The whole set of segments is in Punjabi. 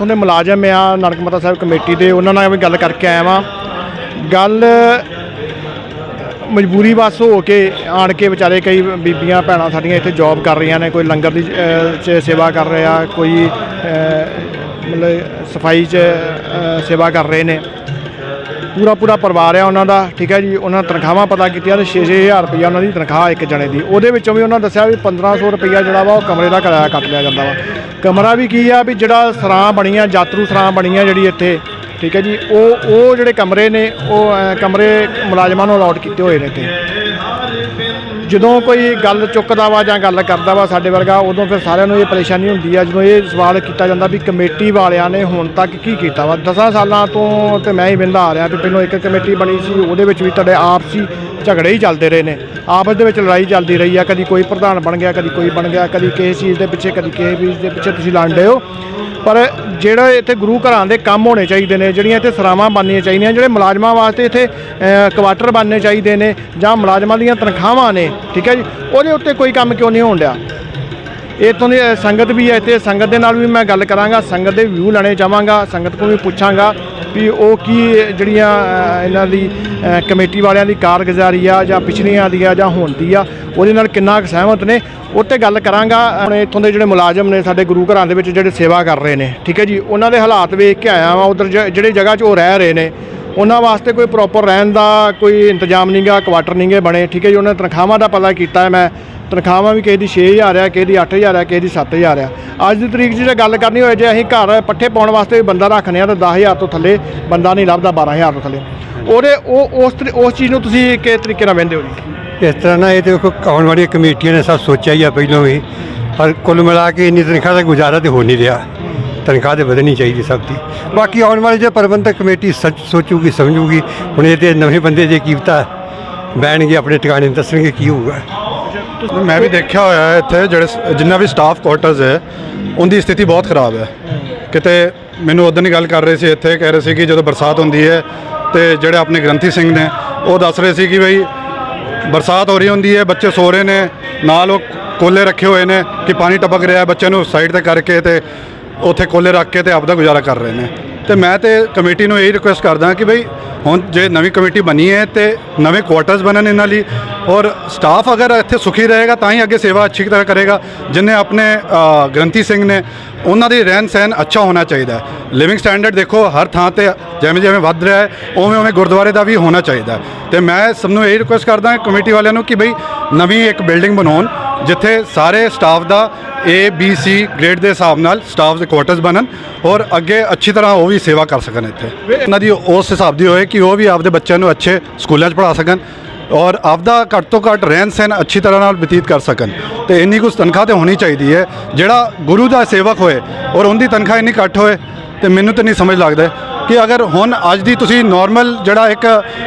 ਉਹਦੇ ਮੁਲਾਜ਼ਮ ਆ, ਨਾਨਕ ਮਾਤਾ ਸਾਹਿਬ ਕਮੇਟੀ ਦੇ, ਉਹਨਾਂ ਨਾਲ ਵੀ ਗੱਲ ਕਰਕੇ ਆਇਆ ਵਾਂ। ਗੱਲ ਮਜਬੂਰੀ ਬਸ ਹੋ ਕੇ ਆਣ ਕੇ ਵਿਚਾਰੇ ਕਈ ਬੀਬੀਆਂ ਭੈਣਾਂ ਸਾਡੀਆਂ ਇੱਥੇ ਜੌਬ ਕਰ ਰਹੀਆਂ ਨੇ, ਕੋਈ ਲੰਗਰ ਦੀ ਸੇਵਾ ਕਰ ਰਿਹਾ, ਕੋਈ ਮਤਲਬ ਸਫ਼ਾਈ 'ਚ ਸੇਵਾ ਕਰ ਰਹੇ ਨੇ। ਪੂਰਾ ਪੂਰਾ ਪਰਿਵਾਰ ਆ ਉਹਨਾਂ ਦਾ, ਠੀਕ ਹੈ ਜੀ? ਉਹਨਾਂ ਤਨਖਾਹਾਂ ਪਤਾ ਕੀਤੀਆਂ ਤੇ 6-6000 ਰੁਪਈਆ ਉਹਨਾਂ ਦੀ ਤਨਖਾਹ ਇੱਕ ਜਣੇ ਦੀ। ਉਹਦੇ ਵਿੱਚੋਂ ਵੀ ਉਹਨਾਂ ਦੱਸਿਆ ਵੀ 1500 ਰੁਪਈਆ ਜਿਹੜਾ ਵਾ ਉਹ ਕਮਰੇ ਦਾ ਕਿਰਾਇਆ ਕੱਟ ਲਿਆ ਜਾਂਦਾ ਵਾ। ਕਮਰਾ ਵੀ ਕੀ ਆ ਵੀ ਜਿਹੜਾ ਸਰਾਂ ਬਣੀਆਂ, ਯਾਤਰੂ ਸਰਾਂ ਬਣੀਆਂ ਜਿਹੜੀ ਇੱਥੇ, ਠੀਕ ਹੈ ਜੀ? ਉਹ ਉਹ ਜਿਹੜੇ ਕਮਰੇ ਨੇ, ਉਹ ਕਮਰੇ ਮੁਲਾਜ਼ਮਾਂ ਨੂੰ ਅਲਾਟ ਕੀਤੇ ਹੋਏ ਨੇ ਇੱਥੇ। ਜਦੋਂ ਕੋਈ ਗੱਲ ਚੁੱਕਦਾ ਵਾ ਜਾਂ ਗੱਲ ਕਰਦਾ ਵਾ ਸਾਡੇ ਵਰਗਾ, ਉਦੋਂ ਫਿਰ ਸਾਰਿਆਂ ਨੂੰ ਇਹ ਪਰੇਸ਼ਾਨੀ ਹੁੰਦੀ ਆ, ਜਦੋਂ ਇਹ ਸਵਾਲ ਕੀਤਾ ਜਾਂਦਾ ਵੀ ਕਮੇਟੀ ਵਾਲਿਆਂ ਨੇ ਹੁਣ ਤੱਕ ਕੀ ਕੀਤਾ ਵਾ। 10 ਸਾਲਾਂ ਤੋਂ ਤੇ ਮੈਂ ਹੀ ਵਿੰਦਾ ਆ ਰਿਹਾ ਵੀ ਪਹਿਲਾਂ ਇੱਕ ਕਮੇਟੀ ਬਣੀ ਸੀ, ਉਹਦੇ ਵਿੱਚ ਵੀ ਤੁਹਾਡੇ ਆਪਸੀ ਝਗੜੇ ਹੀ ਚੱਲਦੇ ਰਹੇ ਨੇ। ਆਪਸ ਦੇ ਵਿੱਚ ਲੜਾਈ ਚੱਲਦੀ ਰਹੀ ਆ, ਕਦੀ ਕੋਈ ਪ੍ਰਧਾਨ ਬਣ ਗਿਆ, ਕਦੀ ਕੋਈ ਬਣ ਗਿਆ, ਕਦੀ ਕਿਸੇ ਚੀਜ਼ ਦੇ ਪਿੱਛੇ, ਕਦੀ ਕਿਸੇ ਚੀਜ਼ ਦੇ ਪਿੱਛੇ ਤੁਸੀਂ ਲੜ ਰਹੇ ਹੋ। ਪਰ ਜਿਹੜਾ ਇੱਥੇ ਗੁਰੂ ਘਰਾਂ ਦੇ ਕੰਮ ਹੋਣੇ ਚਾਹੀਦੇ ਨੇ, ਜਿਹੜੀਆਂ ਇੱਥੇ ਸਰਾਵਾਂ ਬਣਨੀਆਂ ਚਾਹੀਦੀਆਂ, ਜਿਹੜੇ ਮੁਲਾਜ਼ਮਾਂ ਵਾਸਤੇ ਇੱਥੇ ਕੁਆਟਰ ਬਣਨੇ ਚਾਹੀਦੇ ਨੇ ਜਾਂ ਮੁਲਾਜ਼ਮਾਂ ਦੀਆਂ ਤਨਖਾਹਾਂ ਨੇ ਠੀਕ ਹੈ ਜੀ? ਉਹਦੇ ਉੱਤੇ ਕੋਈ ਕੰਮ ਕਿਉਂ ਨਹੀਂ ਹੋਣ ਡਿਆ? ਇੱਥੋਂ ਦੀ ਸੰਗਤ ਵੀ ਹੈ ਇੱਥੇ। ਸੰਗਤ ਦੇ ਨਾਲ ਵੀ ਮੈਂ ਗੱਲ ਕਰਾਂਗਾ, ਸੰਗਤ ਦੇ ਵਿਊ ਲੈਣੇ ਚਾਹਾਂਗਾ, ਸੰਗਤ ਕੋਲ ਵੀ ਪੁੱਛਾਂਗਾ ਵੀ ਉਹ ਕੀ ਜਿਹੜੀਆਂ ਇਹਨਾਂ ਦੀ ਕਮੇਟੀ ਵਾਲਿਆਂ ਦੀ ਕਾਰਗੁਜ਼ਾਰੀ ਆ ਜਾਂ ਪਿਛਲੀਆਂ ਦੀ ਆ ਜਾਂ ਹੁਣ ਦੀ ਆ, ਉਹਦੇ ਨਾਲ ਕਿੰਨਾ ਕੁ ਸਹਿਮਤ ਨੇ, ਉਹ 'ਤੇ ਗੱਲ ਕਰਾਂਗਾ। ਆਪਣੇ ਇੱਥੋਂ ਦੇ ਜਿਹੜੇ ਮੁਲਾਜ਼ਮ ਨੇ ਸਾਡੇ ਗੁਰੂ ਘਰਾਂ ਦੇ ਵਿੱਚ ਜਿਹੜੇ ਸੇਵਾ ਕਰ ਰਹੇ ਨੇ, ਠੀਕ ਹੈ ਜੀ? ਉਹਨਾਂ ਦੇ ਹਾਲਾਤ ਵੇਖ ਕੇ ਆਇਆ ਵਾਂ, ਉਧਰ ਜਿਹੜੇ ਜਗ੍ਹਾ 'ਚ ਉਹ ਰਹਿ ਰਹੇ ਨੇ ਉਹਨਾਂ ਵਾਸਤੇ ਕੋਈ ਪ੍ਰੋਪਰ ਰਹਿਣ ਦਾ ਕੋਈ ਇੰਤਜ਼ਾਮ ਨਹੀਂਗਾ ਕੁਆਟਰ ਨਹੀਂਗੇ ਬਣੇ, ਠੀਕ ਹੈ ਜੀ? ਉਹਨਾਂ ਦੀ ਤਨਖਾਹਾਂ ਦਾ ਪਤਾ ਕੀਤਾ ਹੈ ਮੈਂ। ਤਨਖਾਹਾਂ ਵੀ ਕਿਸੇ ਦੀ 6000 ਆ, ਕਿਸੇ ਦੀ 8000 ਆ, ਕਿਸੇ ਦੀ 7000 ਆ। ਅੱਜ ਦੀ ਤਰੀਕ 'ਚ ਜੇ ਗੱਲ ਕਰਨੀ ਹੋਏ, ਜੇ ਅਸੀਂ ਘਰ ਪੱਠੇ ਪਾਉਣ ਵਾਸਤੇ ਬੰਦਾ ਰੱਖਨੇ ਆ, ਤਾਂ 10000 ਤੋਂ ਥੱਲੇ ਬੰਦਾ ਨਹੀਂ ਲੱਭਦਾ 12000 ਤੋਂ ਥੱਲੇ। ਉਹਦੇ ਉਹ, ਉਸ ਤਰੀ- ਉਸ ਚੀਜ਼ ਨੂੰ ਤੁਸੀਂ ਕਿਸ ਤਰੀਕੇ ਨਾਲ ਵਹਿੰਦੇ ਹੋ ਜੀ? ਇਸ ਤਰ੍ਹਾਂ ਨਾ ਇਹ ਤੇ ਦੇਖੋ, ਆਉਣ ਵਾਲੀਆਂ ਕਮੇਟੀਆਂ ਨੇ ਸਭ ਸੋਚਿਆ ਹੀ ਆ ਪਹਿਲਾਂ ਵੀ। ਪਰ ਕੁੱਲ ਮਿਲਾ ਕੇ ਇੰਨੀ ਤਨਖਾਹ ਦਾ ਗੁਜ਼ਾਰਾ ਤੇ ਹੋ ਨਹੀਂ ਰਿਹਾ। ਤਨਖਾਹ ਤੇ ਵਧਣੀ ਚਾਹੀਦੀ ਸਭ ਦੀ। ਬਾਕੀ ਆਉਣ ਵਾਲੀ ਜੇ ਪ੍ਰਬੰਧਕ ਕਮੇਟੀ ਸੱਚ ਸੋਚੂਗੀ, ਸਮਝੂਗੀ, ਹੁਣ ਇਹ ਤੇ ਨਵੇਂ ਬੰਦੇ ਜੇ ਕੀਮਤਾ ਬਹਿਣਗੇ, ਆਪਣੇ ਟਿਕਾਣੇ ਦੱਸਣਗੇ ਕੀ ਹੋਊਗਾ। ਮੈਂ ਵੀ ਦੇਖਿਆ ਹੋਇਆ ਹੈ ਇੱਥੇ, ਜਿਹੜੇ ਸ- ਜਿੰਨਾ ਵੀ ਸਟਾਫ ਕੁਆਟਰਸ ਹੈ, ਉਹਦੀ ਸਥਿਤੀ ਬਹੁਤ ਖਰਾਬ ਹੈ। ਕਿਤੇ ਮੈਨੂੰ ਉਦੋਂ ਹੀ ਗੱਲ ਕਰ ਰਹੇ ਸੀ, ਇੱਥੇ ਕਹਿ ਰਹੇ ਸੀ ਕਿ ਜਦੋਂ ਬਰਸਾਤ ਹੁੰਦੀ ਹੈ ਤੇ ਜਿਹੜੇ ਆਪਣੇ ਗ੍ਰੰਥੀ ਸਿੰਘ ਨੇ, ਉਹ ਦੱਸ ਰਹੇ ਸੀ ਕਿ ਬਈ ਬਰਸਾਤ ਹੋ ਰਹੀ ਹੁੰਦੀ ਹੈ, ਬੱਚੇ ਸੋ ਰਹੇ ਨੇ, ਨਾਲ ਉਹ ਕੋਲੇ ਰੱਖੇ ਹੋਏ ਨੇ ਕਿ ਪਾਣੀ ਟਪਕ ਰਿਹਾ ਬੱਚਿਆਂ ਨੂੰ ਸਾਈਡ ਤੇ ਕਰਕੇ ਤੇ ਉੱਥੇ ਕੋਲੇ ਰੱਖ ਕੇ ਤੇ ਆਪਦਾ ਗੁਜ਼ਾਰਾ ਕਰ ਰਹੇ ਨੇ ਤੇ ਮੈਂ ਤੇ ਕਮੇਟੀ ਨੂੰ ਇਹੀ ਰਿਕੁਐਸਟ ਕਰਦਾ ਕਿ ਬਈ ਹੁਣ ਜੇ ਨਵੀਂ ਕਮੇਟੀ ਬਣੀ ਹੈ ਤੇ ਨਵੇਂ ਕੁਆਟਰਸ ਬਣਨ ਇਹਨਾਂ ਲਈ ਔਰ ਸਟਾਫ ਅਗਰ ਇੱਥੇ ਸੁਖੀ ਰਹੇਗਾ ਤਾਂ ਹੀ ਅੱਗੇ ਸੇਵਾ ਅੱਛੀ ਤਰ੍ਹਾਂ ਕਰੇਗਾ, ਜਿੰਨੇ ਆਪਣੇ ਗ੍ਰੰਥੀ ਸਿੰਘ ਨੇ, ਉਹਨਾਂ ਦੀ ਰਹਿਣ ਸਹਿਣ ਅੱਛਾ ਹੋਣਾ ਚਾਹੀਦਾ ਹੈ ਲਿਵਿੰਗ ਸਟੈਂਡਰਡ ਦੇਖੋ, ਹਰ ਥਾਂ ਤੇ ਜਿਵੇਂ ਜਿਵੇਂ ਵੱਧ ਰਿਹਾ ਹੈ, ਉਵੇਂ ਉਵੇਂ ਗੁਰਦੁਆਰੇ ਦਾ ਵੀ ਹੋਣਾ ਚਾਹੀਦਾ ਹੈ। ਤੇ ਮੈਂ ਸਭ ਨੂੰ ਇਹ ਰਿਕੁਐਸਟ ਕਰਦਾ ਕਮੇਟੀ ਵਾਲਿਆਂ ਨੂੰ ਕਿ ਬਈ ਨਵੀਂ ਇੱਕ ਬਿਲਡਿੰਗ ਬਣਾਉਣ ਜਿੱਥੇ ਸਾਰੇ ਸਟਾਫ ਦਾ ਏ ਬੀ ਸੀ ਗ੍ਰੇਡ ਦੇ ਹਿਸਾਬ ਨਾਲ ਸਟਾਫ ਦੇ ਕੁਆਟਰਸ ਬਣਨ ਔਰ ਅੱਗੇ ਅੱਛੀ ਤਰ੍ਹਾਂ ਉਹ ਵੀ ਸੇਵਾ ਕਰ ਸਕਣ ਇੱਥੇ। ਉਹਨਾਂ ਦੀ ਉਸ ਹਿਸਾਬ ਦੀ ਹੋਏ ਕਿ ਉਹ ਵੀ ਆਪਦੇ ਬੱਚਿਆਂ ਨੂੰ ਅੱਛੇ ਸਕੂਲਾਂ 'ਚ ਪੜ੍ਹਾ ਸਕਣ ਔਰ ਆਪਦਾ ਘੱਟ ਤੋਂ ਘੱਟ ਰਹਿਣ ਸਹਿਣ ਅੱਛੀ ਤਰ੍ਹਾਂ ਨਾਲ ਬਤੀਤ ਕਰ ਸਕਣ। ਤੇ ਇੰਨੀ ਕੁ ਤਨਖਾਹ ਤੇ ਹੋਣੀ ਚਾਹੀਦੀ ਹੈ। ਜਿਹੜਾ ਗੁਰੂ ਦਾ ਸੇਵਕ ਹੋਏ ਔਰ ਉਹਦੀ ਤਨਖਾਹ ਇੰਨੀ ਘੱਟ ਹੋਏ, ਤੇ ਮੈਨੂੰ ਤਾਂ ਨਹੀਂ ਸਮਝ ਲੱਗਦਾ ਕਿ ਅਗਰ ਹੁਣ ਅੱਜ ਦੀ ਤੁਸੀਂ ਨਾਰਮਲ ਜਿਹੜਾ ਇੱਕ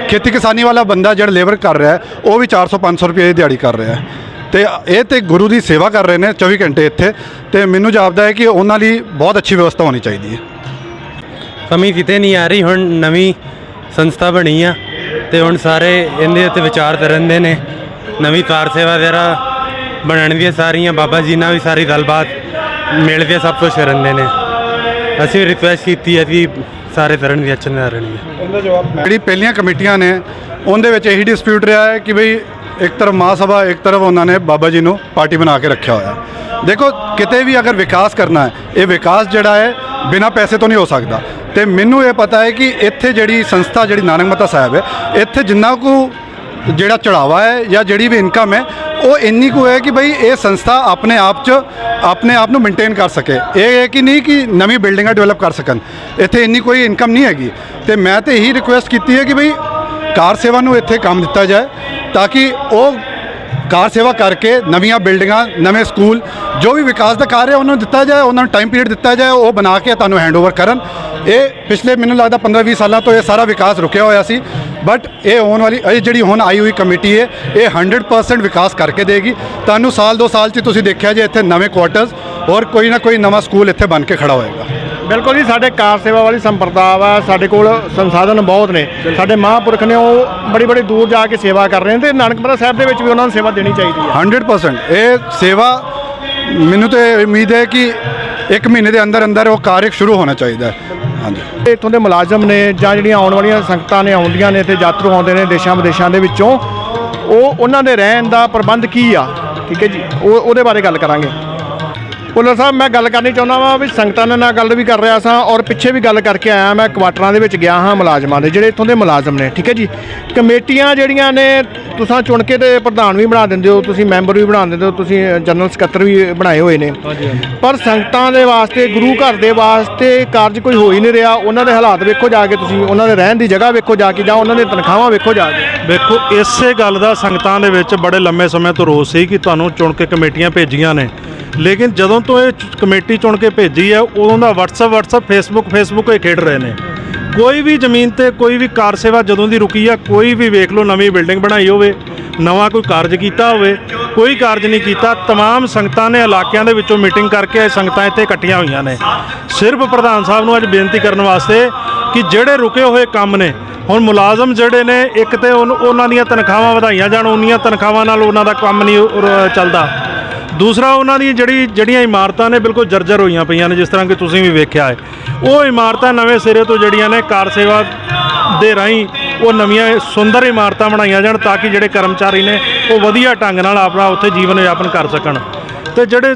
ਖੇਤੀ ਕਿਸਾਨੀ ਵਾਲਾ ਬੰਦਾ ਜਿਹੜਾ ਲੇਬਰ ਕਰ ਰਿਹਾ ਉਹ ਵੀ 400 500 ਰੁਪਏ ਦੀ ਦਿਹਾੜੀ ਕਰ ਰਿਹਾ ਹੈ। ਤੇ ਇਹ ਤੇ ਗੁਰੂ ਦੀ ਸੇਵਾ ਕਰ ਰਹੇ ਨੇ 24 ਘੰਟੇ ਇੱਥੇ ਤੇ ਮੈਨੂੰ ਜਾਪਦਾ ਹੈ ਕਿ ਉਹਨਾਂ ਲਈ ਬਹੁਤ ਅੱਛੀ ਵਿਵਸਥਾ ਹੋਣੀ ਚਾਹੀਦੀ ਹੈ। ਕਮੀ ਕਿਤੇ ਨਹੀਂ ਆ ਰਹੀ ਹੁਣ ਨਵੀਂ ਸੰਸਥਾ ਬਣੀ ਆ ਤੇ ਹੁਣ ਸਾਰੇ ਇਹਦੇ ਉੱਤੇ ਵਿਚਾਰ ਕਰਨ ਦੇ ਨੇ। ਨਵੀਂ ਕਾਰ ਸੇਵਾ ਵਗੈਰਾ ਬਣਨ ਦੀਆਂ ਸਾਰੀਆਂ ਬਾਬਾ ਜੀ ਨਾਲ ਵੀ ਸਾਰੀ ਗੱਲਬਾਤ ਮਿਲ ਕੇ ਸਭ ਕੁਝ ਕਰਨ ਦੇ ਨੇ। ਅਸੀਂ ਰਿਕੁਐਸਟ ਕੀਤੀ ਹੈ ਕਿ ਸਾਰੇ ਤਰਨ ਦੀ ਅੱਛੇ ਨਾਲ ਰਹਿਣੀ ਜਿਹੜੀ ਪਹਿਲੀਆਂ ਕਮੇਟੀਆਂ ਨੇ ਉਹਦੇ ਵਿੱਚ ਇਹੀ ਡਿਸਪਿਊਟ ਰਿਹਾ ਹੈ ਕਿ ਬਈ ਇੱਕ ਤਰਫ ਮਾਂ ਸਭਾ, ਇੱਕ ਤਰਫ ਉਹਨਾਂ ਨੇ ਬਾਬਾ ਜੀ ਨੂੰ ਪਾਰਟੀ ਬਣਾ ਕੇ ਰੱਖਿਆ ਹੋਇਆ। ਦੇਖੋ, ਕਿਤੇ ਵੀ ਅਗਰ ਵਿਕਾਸ ਕਰਨਾ ਹੈ, ਇਹ ਵਿਕਾਸ ਜਿਹੜਾ ਹੈ, ਬਿਨਾਂ ਪੈਸੇ ਤੋਂ ਨਹੀਂ ਹੋ ਸਕਦਾ। ਤੇ ਮੈਨੂੰ ਇਹ ਪਤਾ ਹੈ ਕਿ ਇੱਥੇ ਜਿਹੜੀ ਸੰਸਥਾ, ਜਿਹੜੀ ਨਾਨਕ ਮਤਾ ਸਾਹਿਬ ਹੈ, ਇੱਥੇ ਜਿੰਨਾ ਕੁ ਜਿਹੜਾ ਚੜਾਵਾ ਹੈ ਜਾਂ ਜਿਹੜੀ ਵੀ ਇਨਕਮ ਹੈ, ਉਹ ਇੰਨੀ ਕੁ ਹੈ ਕਿ ਬਈ ਇਹ ਸੰਸਥਾ ਆਪਣੇ ਆਪ 'ਚ, ਆਪਣੇ ਆਪ ਨੂੰ ਮੇਨਟੇਨ ਕਰ ਸਕੇ। ਇਹ ਹੈ ਕਿ ਨਹੀਂ ਕਿ ਨਵੀਂ ਬਿਲਡਿੰਗਾਂ ਡਿਵੈਲਪ ਕਰ ਸਕਣ। ਇੱਥੇ ਇੰਨੀ ਕੋਈ ਇਨਕਮ ਨਹੀਂ ਹੈਗੀ। ਤੇ ਮੈਂ ਤੇ ਇਹੀ ਰਿਕੁਐਸਟ ਕੀਤੀ ਹੈ ਕਿ ਬਈ ਕਾਰ ਸੇਵਾ ਨੂੰ ਇੱਥੇ ਕੰਮ ਦਿੱਤਾ ਜਾਏ। ਤਾਂ ਕਿ ਉਹ ਕਾਰ ਸੇਵਾ ਕਰਕੇ ਨਵੀਆਂ ਬਿਲਡਿੰਗਾਂ, ਨਵੇਂ ਸਕੂਲ, ਜੋ ਵੀ ਵਿਕਾਸ ਦਾ ਕਾਰਜ ਹੈ, ਉਹਨਾਂ ਨੂੰ ਦਿੱਤਾ ਜਾਏ, ਉਹਨਾਂ ਨੂੰ ਟਾਈਮ ਪੀਰੀਅਡ ਦਿੱਤਾ ਜਾਏ, ਉਹ ਬਣਾ ਕੇ ਤੁਹਾਨੂੰ ਹੈਂਡਓਵਰ ਕਰਨ। ਇਹ ਪਿਛਲੇ ਮੈਨੂੰ ਲੱਗਦਾ 15-20 ਸਾਲਾਂ ਤੋਂ ਇਹ ਸਾਰਾ ਵਿਕਾਸ ਰੁਕਿਆ ਹੋਇਆ ਸੀ। ਬਟ ਇਹ ਹੋਣ ਵਾਲੀ, ਇਹ ਜਿਹੜੀ ਹੁਣ ਆਈ ਹੋਈ ਕਮੇਟੀ ਹੈ, ਇਹ 100% ਵਿਕਾਸ ਕਰਕੇ ਦੇਗੀ। ਤੁਹਾਨੂੰ ਸਾਲ ਦੋ ਸਾਲ 'ਚ ਤੁਸੀਂ ਦੇਖਿਆ ਜੇ ਇੱਥੇ ਨਵੇਂ ਕੁਆਟਰਸ ਔਰ ਕੋਈ ਨਾ ਕੋਈ ਨਵਾਂ ਸਕੂਲ ਇੱਥੇ ਬਣ ਕੇ ਖੜਾ ਹੋਏਗਾ। ਬਿਲਕੁਲ ਜੀ ਸਾਡੇ ਕਾਰ ਸੇਵਾ ਵਾਲੀ ਸੰਪਰਦਾ ਵਾ ਸਾਡੇ ਕੋਲ ਸੰਸਾਧਨ ਬਹੁਤ ਨੇ। ਸਾਡੇ ਮਹਾਂਪੁਰਖ ਨੇ ਉਹ ਬੜੀ ਬੜੀ ਦੂਰ ਜਾ ਕੇ ਸੇਵਾ ਕਰ ਰਹੇ ਨੇ ਤੇ ਨਾਨਕਪੁਰਾ ਸਾਹਿਬ ਦੇ ਵਿੱਚ ਵੀ ਉਹਨਾਂ ਨੂੰ ਸੇਵਾ ਦੇਣੀ ਚਾਹੀਦੀ ਹੈ 100% ਇਹ ਸੇਵਾ ਮੈਨੂੰ ਤੇ ਉਮੀਦ ਹੈ ਕਿ ਇੱਕ ਮਹੀਨੇ ਦੇ ਅੰਦਰ ਅੰਦਰ ਉਹ ਕਾਰਜ ਸ਼ੁਰੂ ਹੋਣਾ ਚਾਹੀਦਾ ਹੈ। ਹਾਂਜੀ। ਇੱਥੋਂ ਦੇ ਮੁਲਾਜ਼ਮ ਨੇ ਜਾਂ ਜਿਹੜੀਆਂ ਆਉਣ ਵਾਲੀਆਂ ਸੰਗਤਾਂ ਨੇ ਆਉਂਦੀਆਂ ਨੇ ਤੇ ਯਾਤਰੂ ਆਉਂਦੇ ਨੇ ਦੇਸ਼ਾਂ ਵਿਦੇਸ਼ਾਂ ਦੇ ਵਿੱਚੋਂ ਉਹ ਉਹਨਾਂ ਦੇ ਰਹਿਣ ਦਾ ਪ੍ਰਬੰਧ ਕੀ ਆ? ਠੀਕ ਹੈ ਜੀ ਉਹ ਉਹਦੇ ਬਾਰੇ ਗੱਲ ਕਰਾਂਗੇ। ਪੁੱਲਰ ਸਾਹਿਬ ਮੈਂ ਗੱਲ ਕਰਨੀ ਚਾਹੁੰਦਾ ਵਾਂ ਵੀ ਸੰਗਤਾਂ ਨਾਲ ਗੱਲ ਵੀ ਕਰ ਰਿਹਾ ਸਾਂ ਔਰ ਪਿੱਛੇ ਵੀ ਗੱਲ ਕਰਕੇ ਆਇਆ ਮੈਂ ਕੁਆਟਰਾਂ ਦੇ ਵਿੱਚ ਗਿਆ ਹਾਂ ਮੁਲਾਜ਼ਮਾਂ ਦੇ ਜਿਹੜੇ ਇੱਥੋਂ ਦੇ ਮੁਲਾਜ਼ਮ ਨੇ ਠੀਕ ਹੈ ਜੀ? ਕਮੇਟੀਆਂ ਜਿਹੜੀਆਂ ਨੇ ਤੁਸੀਂ ਚੁਣ ਕੇ ਤੇ ਪ੍ਰਧਾਨ ਵੀ ਬਣਾ ਦਿੰਦੇ ਹੋ ਤੁਸੀਂ ਮੈਂਬਰ ਵੀ ਬਣਾ ਦਿੰਦੇ ਹੋ ਤੁਸੀਂ ਜਨਰਲ ਸਕੱਤਰ ਵੀ ਬਣਾਏ ਹੋਏ ਨੇ। ਪਰ ਸੰਗਤਾਂ ਦੇ ਵਾਸਤੇ ਗੁਰੂ ਘਰ ਦੇ ਵਾਸਤੇ ਕਾਰਜ ਕੋਈ ਹੋ ਹੀ ਨਹੀਂ ਰਿਹਾ ਉਹਨਾਂ ਦੇ ਹਾਲਾਤ ਵੇਖੋ ਜਾ ਕੇ ਤੁਸੀਂ ਉਹਨਾਂ ਦੇ ਰਹਿਣ ਦੀ ਜਗ੍ਹਾ ਵੇਖੋ ਜਾ ਕੇ ਜਾਂ ਉਹਨਾਂ ਦੀਆਂ ਤਨਖਾਹਾਂ ਵੇਖੋ ਜਾ ਕੇ। ਵੇਖੋ ਇਸੇ ਗੱਲ ਦਾ ਸੰਗਤਾਂ ਦੇ ਵਿੱਚ ਬੜੇ ਲੰਮੇ ਸਮੇਂ ਤੋਂ ਰੋਸ ਸੀ ਕਿ ਤੁਹਾਨੂੰ ਚੁਣ ਕੇ ਕਮੇਟੀਆਂ ਭੇਜੀਆਂ ਨੇ। ਲੇਕਿਨ ਜਦੋਂ ਤੋਂ ਇਹ ਚ- ਕਮੇਟੀ ਚੁਣ ਕੇ ਭੇਜੀ ਹੈ ਉਦੋਂ ਦਾ WhatsApp WhatsApp Facebook Facebook ਹੀ ਖੇਡ ਰਹੇ ਨੇ ਕੋਈ ਵੀ ਜ਼ਮੀਨ ਤੇ ਕੋਈ ਵੀ ਕਾਰ ਸੇਵਾ ਜਦੋਂ ਦੀ ਰੁਕੀ ਆ ਕੋਈ ਵੀ ਵੇਖ ਲਓ ਨਵੀਂ ਬਿਲਡਿੰਗ ਬਣਾਈ ਹੋਵੇ ਨਵਾਂ ਕੋਈ ਕਾਰਜ ਕੀਤਾ ਹੋਵੇ ਕੋਈ ਕਾਰਜ ਨਹੀਂ ਕੀਤਾ तमाम ਸੰਗਤਾਂ ਨੇ ਇਲਾਕਿਆਂ ਦੇ ਵਿੱਚੋਂ ਮੀਟਿੰਗ ਕਰਕੇ ਇਹ ਸੰਗਤਾਂ ਇੱਥੇ ਇਕੱਠੀਆਂ ਹੋਈਆਂ ਨੇ ਸਿਰਫ ਪ੍ਰਧਾਨ ਸਾਹਿਬ ਨੂੰ ਅੱਜ ਬੇਨਤੀ ਕਰਨ ਵਾਸਤੇ ਕਿ ਜਿਹੜੇ ਰੁਕੇ ਹੋਏ ਕੰਮ ਨੇ ਹੁਣ ਮੁਲਾਜ਼ਮ ਜਿਹੜੇ ਨੇ ਇੱਕ ਤੇ ਉਨ- ਉਹਨਾਂ ਦੀਆਂ ਤਨਖਾਹਾਂ ਵਧਾਈਆਂ ਜਾਣ ਉਨੀਆਂ ਤਨਖਾਹਾਂ ਨਾਲ ਉਹਨਾਂ ਦਾ ਕੰਮ ਨਹੀਂ ਰ- ਚੱਲਦਾ ਦੂਸਰਾ ਉਹਨਾਂ ਦੀ ਜਿਹੜੀ ਜਿਹੜੀਆਂ ਇਮਾਰਤਾਂ ਨੇ ਬਿਲਕੁਲ ਜਰਜਰ ਹੋਈਆਂ ਪਈਆਂ ਨੇ ਜਿਸ ਤਰ੍ਹਾਂ ਕਿ ਤੁਸੀਂ ਵੀ ਵੇਖਿਆ ਹੈ। ਉਹ ਇਮਾਰਤਾਂ ਨਵੇਂ ਸਿਰੇ ਤੋਂ ਜਿਹੜੀਆਂ ਨੇ ਕਾਰ ਸੇਵਾ ਦੇ ਰਾਹੀਂ ਉਹ ਨਵੀਆਂ ਸੁੰਦਰ ਇਮਾਰਤਾਂ ਬਣਾਈਆਂ ਜਾਣ ਤਾਂ ਕਿ ਜਿਹੜੇ ਕਰਮਚਾਰੀ ਨੇ ਉਹ ਵਧੀਆ ਢੰਗ ਨਾਲ ਆਪਣਾ ਉੱਥੇ ਜੀਵਨ ਯਾਪਨ ਕਰ ਸਕਣ। ਤੇ ਜਿਹੜੇ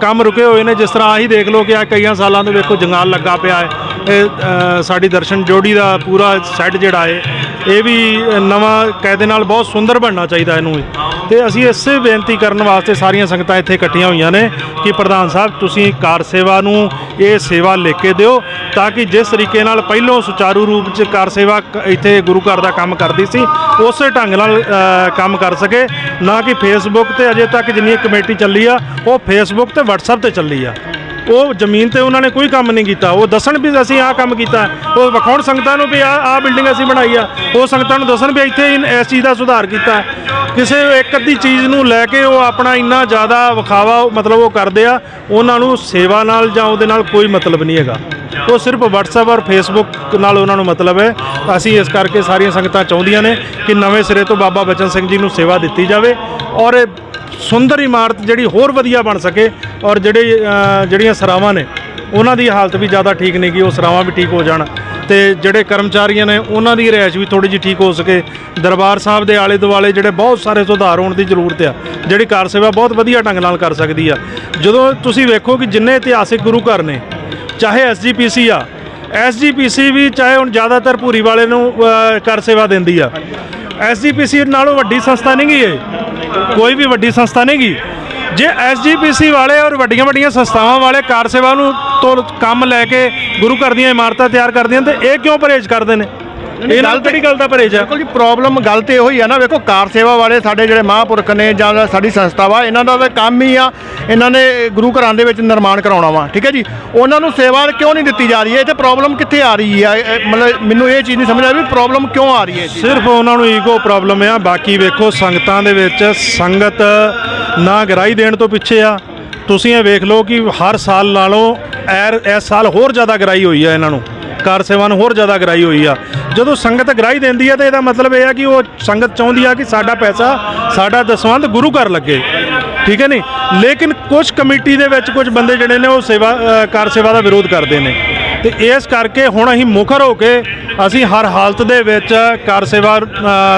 ਕੰਮ ਰੁਕੇ ਹੋਏ ਨੇ ਜਿਸ ਤਰ੍ਹਾਂ ਆਹੀ ਦੇਖ ਲਓ ਕਿ ਆ ਕਈਆਂ ਸਾਲਾਂ ਤੋਂ ਵੇਖੋ ਜੰਗਾਲ ਲੱਗਾ ਪਿਆ ਹੈ। ਇਹ ਸਾਡੀ ਦਰਸ਼ਨ ਜੋੜੀ ਦਾ ਪੂਰਾ ਸੈੱਟ ਜਿਹੜਾ ਹੈ, ਇਹ ਵੀ ਨਵਾਂ ਕਾਇਦੇ ਨਾਲ ਬਹੁਤ ਸੁੰਦਰ ਬਣਨਾ ਚਾਹੀਦਾ ਇਹਨੂੰ ਵੀ। ਤੇ ਅਸੀਂ ਇਸੇ ਬੇਨਤੀ ਕਰਨ ਵਾਸਤੇ ਸਾਰੀਆਂ ਸੰਗਤਾਂ ਇੱਥੇ ਇਕੱਠੀਆਂ ਹੋਈਆਂ ਨੇ ਕਿ ਪ੍ਰਧਾਨ ਸਾਹਿਬ, ਤੁਸੀਂ ਕਾਰ ਸੇਵਾ ਨੂੰ ਇਹ ਸੇਵਾ ਲਿਖ ਕੇ ਦਿਓ ਤਾਂ ਕਿ ਜਿਸ ਤਰੀਕੇ ਨਾਲ ਪਹਿਲੋਂ ਸੁਚਾਰੂ ਰੂਪ 'ਚ ਕਾਰ ਸੇਵਾ ਇੱਥੇ ਗੁਰੂ ਘਰ ਦਾ ਕੰਮ ਕਰਦੀ ਸੀ, ਉਸੇ ਢੰਗ ਨਾਲ ਕੰਮ ਕਰ ਸਕੇ ਨਾ ਕਿ ਫੇਸਬੁੱਕ ਤੇ ਅਜੇ ਤੱਕ ਜਿੰਨੀ ਕਮੇਟੀ ਚੱਲੀ ਆ, ਉਹ ਫੇਸਬੁੱਕ ਤੇ WhatsApp ਤੇ ਚੱਲੀ ਆ ਉਹ ਜ਼ਮੀਨ ਤੇ ਉਹਨਾਂ ਨੇ ਕੋਈ ਕੰਮ ਨਹੀਂ ਕੀਤਾ। ਉਹ ਦੱਸਣ ਵੀ ਅਸੀਂ ਆਹ ਕੰਮ ਕੀਤਾ। ਉਹ ਵਿਖਾਉਣ ਸੰਗਤਾਂ ਨੂੰ ਵੀ ਆਹ ਆਹ ਬਿਲਡਿੰਗ ਅਸੀਂ ਬਣਾਈ ਆ। ਉਹ ਸੰਗਤਾਂ ਨੂੰ ਦੱਸਣ ਵੀ ਇੱਥੇ ਇਸ ਚੀਜ਼ ਦਾ ਸੁਧਾਰ ਕੀਤਾ। ਕਿਸੇ ਇੱਕ ਅੱਧੀ ਚੀਜ਼ ਨੂੰ ਲੈ ਕੇ ਉਹ ਆਪਣਾ ਇੰਨਾ ਜ਼ਿਆਦਾ ਵਿਖਾਵਾ ਮਤਲਬ ਉਹ ਕਰਦੇ ਆ। ਉਹਨਾਂ ਨੂੰ ਸੇਵਾ ਨਾਲ ਜਾਂ ਉਹਦੇ ਨਾਲ ਕੋਈ ਮਤਲਬ ਨਹੀਂ ਹੈਗਾ। ਉਹ ਸਿਰਫ WhatsApp ਔਰ Facebook ਨਾਲ ਉਹਨਾਂ ਨੂੰ ਮਤਲਬ ਹੈ। ਅਸੀਂ ਇਸ ਕਰਕੇ ਸਾਰੀਆਂ ਸੰਗਤਾਂ ਚਾਹੁੰਦੀਆਂ ਨੇ ਕਿ ਨਵੇਂ ਸਿਰੇ ਤੋਂ ਬਾਬਾ ਬਚਨ ਸਿੰਘ ਜੀ ਨੂੰ ਸੇਵਾ ਦਿੱਤੀ ਜਾਵੇ। ਔਰ ਸੁੰਦਰ ਇਮਾਰਤ ਜਿਹੜੀ ਹੋਰ ਵਧੀਆ ਬਣ ਸਕੇ ਔਰ ਜਿਹੜੇ ਜਿਹੜੀਆਂ ਸਰਾਵਾਂ ਨੇ ਉਹਨਾਂ ਦੀ ਹਾਲਤ ਵੀ ਜ਼ਿਆਦਾ ਠੀਕ ਨਹੀਂ ਗੀ ਉਹ ਸਰਾਵਾਂ ਵੀ ਠੀਕ ਹੋ ਜਾਣ। ਤੇ ਜਿਹੜੇ ਕਰਮਚਾਰੀਆਂ ਨੇ ਉਹਨਾਂ ਦੀ ਰਿਹਾਇਸ਼ ਵੀ ਥੋੜੀ ਜਿਹੀ ਠੀਕ ਹੋ ਸਕੇ। ਦਰਬਾਰ ਸਾਹਿਬ ਦੇ ਆਲੇ ਦੁਆਲੇ ਜਿਹੜੇ ਬਹੁਤ ਸਾਰੇ ਸੁਧਾਰ ਹੋਣ ਦੀ ਜ਼ਰੂਰਤ ਆ ਜਿਹੜੀ ਕਾਰ ਸੇਵਾ ਬਹੁਤ ਵਧੀਆ ਢੰਗ ਨਾਲ ਕਰ ਸਕਦੀ ਆ। ਜਦੋਂ ਤੁਸੀਂ ਵੇਖੋ ਕਿ ਜਿੰਨੇ ਇਤਿਹਾਸਿਕ ਗੁਰੂ ਘਰ ਨੇ ਚਾਹੇ ਐਸਜੀਪੀਸੀ ਆ ਐਸਜੀਪੀਸੀ ਵੀ ਚਾਹੇ ਹੁਣ ਜ਼ਿਆਦਾਤਰ ਭੂਰੀ ਵਾਲੇ ਨੂੰ ਅ, ਕਰ ਸੇਵਾ ਦਿੰਦੀ ਆ। ਐਸਜੀਪੀਸੀ ਨਾਲੋਂ ਵੱਡੀ ਸੰਸਥਾ ਨਹੀਂ ਗੀ ਇਹ। ਕੋਈ ਵੀ ਵੱਡੀ ਸੰਸਥਾ ਨਹੀਂ ਗੀ। ਜੇ ਐਸਜੀਪੀਸੀ ਵਾਲੇ ਔਰ ਵੱਡੀਆਂ ਵੱਡੀਆਂ ਸੰਸਥਾਵਾਂ ਵਾਲੇ ਕਾਰ ਸੇਵਾ ਨੂੰ ਤੋਂ ਕੰਮ ਲੈ ਕੇ ਗੁਰੂ ਘਰ ਦੀਆਂ ਇਮਾਰਤਾਂ ਤਿਆਰ ਕਰਦੀਆਂ ਤੇ ਇਹ ਕਿਉਂ ਪਰਹੇਜ਼ ਕਰਦੇ ਨੇ? ਇਹ ਨਾਲ ਕਿਹੜੀ ਗੱਲ ਦਾ ਪਰਹੇਜ਼ ਆ? ਬਿਲਕੁਲ ਜੀ ਪ੍ਰੋਬਲਮ ਗੱਲ ਤੇ ਇਹੋ ਹੀ ਆ ਨਾ ਵੇਖੋ ਕਾਰ ਸੇਵਾ ਵਾਲੇ ਸਾਡੇ ਜਿਹੜੇ ਮਹਾਂਪੁਰਖ ਨੇ ਜਾਂ ਸਾਡੀ ਸੰਸਥਾ ਵਾ ਇਹਨਾਂ ਦਾ ਤਾਂ ਕੰਮ ਹੀ ਆ ਇਹਨਾਂ ਨੇ ਗੁਰੂ ਘਰਾਂ ਦੇ ਵਿੱਚ ਨਿਰਮਾਣ ਕਰਾਉਣਾ ਵਾ ਠੀਕ ਹੈ ਜੀ? ਉਹਨਾਂ ਨੂੰ ਸੇਵਾ ਕਿਉਂ ਨਹੀਂ ਦਿੱਤੀ ਜਾ ਰਹੀ ਹੈ? ਇਹ ਤੇ ਪ੍ਰੋਬਲਮ ਕਿੱਥੇ ਆ ਰਹੀ ਆ? ਇਹ- ਮਤਲਬ ਮੈਨੂੰ ਇਹ ਚੀਜ਼ ਨਹੀਂ ਸਮਝ ਆ ਵੀ ਪ੍ਰੋਬਲਮ ਕਿਉਂ ਆ ਰਹੀ ਹੈ ਜੀ ਸਿਰਫ ਉਹਨਾਂ ਨੂੰ ਈਗੋ ਪ੍ਰੋਬਲਮ ਆ ਬਾਕੀ ਵੇਖੋ ਸੰਗਤਾਂ ਦੇ ਵਿੱਚ ਸੰਗਤ ਨਾ ਗਰਾਈ ਦੇਣ ਤੋਂ ਪਿੱਛੇ ਆ। ਤੁਸੀਂ ਇਹ ਵੇਖ ਲਓ ਕਿ ਹਰ ਸਾਲ ਨਾਲੋਂ ਐਰ ਇਸ ਸਾਲ ਹੋਰ ਜ਼ਿਆਦਾ ਗਰਾਈ ਹੋਈ ਆ ਇਹਨਾਂ ਨੂੰ। ਕਾਰ ਸੇਵਾ ਨੂੰ ਹੋਰ ਜ਼ਿਆਦਾ ਗਰਾਈ ਹੋਈ ਆ। ਜਦੋਂ ਸੰਗਤ ਗਰਾਈ ਦਿੰਦੀ ਆ ਤਾਂ ਇਹਦਾ ਮਤਲਬ ਇਹ ਆ ਕਿ ਉਹ ਸੰਗਤ ਚਾਹੁੰਦੀ ਆ ਕਿ ਸਾਡਾ ਪੈਸਾ, ਸਾਡਾ ਦਸਵੰਧ ਗੁਰੂ ਘਰ ਲੱਗੇ। ਠੀਕ ਹੈ ਨਹੀਂ ਲੇਕਿਨ ਕੁਝ ਕਮੇਟੀ ਦੇ ਵਿੱਚ ਕੁਝ ਬੰਦੇ ਜਿਹੜੇ ਨੇ ਉਹ ਸੇਵਾ ਕਾਰ ਸੇਵਾ ਦਾ ਵਿਰੋਧ ਕਰਦੇ ਨੇ। ਤੇ ਇਸ ਕਰਕੇ ਹੁਣ ਅਸੀਂ ਮੁਖਰ ਹੋ ਕੇ ਅਸੀਂ ਹਰ ਹਾਲਤ ਦੇ ਵਿੱਚ ਕਾਰ ਸੇਵਾ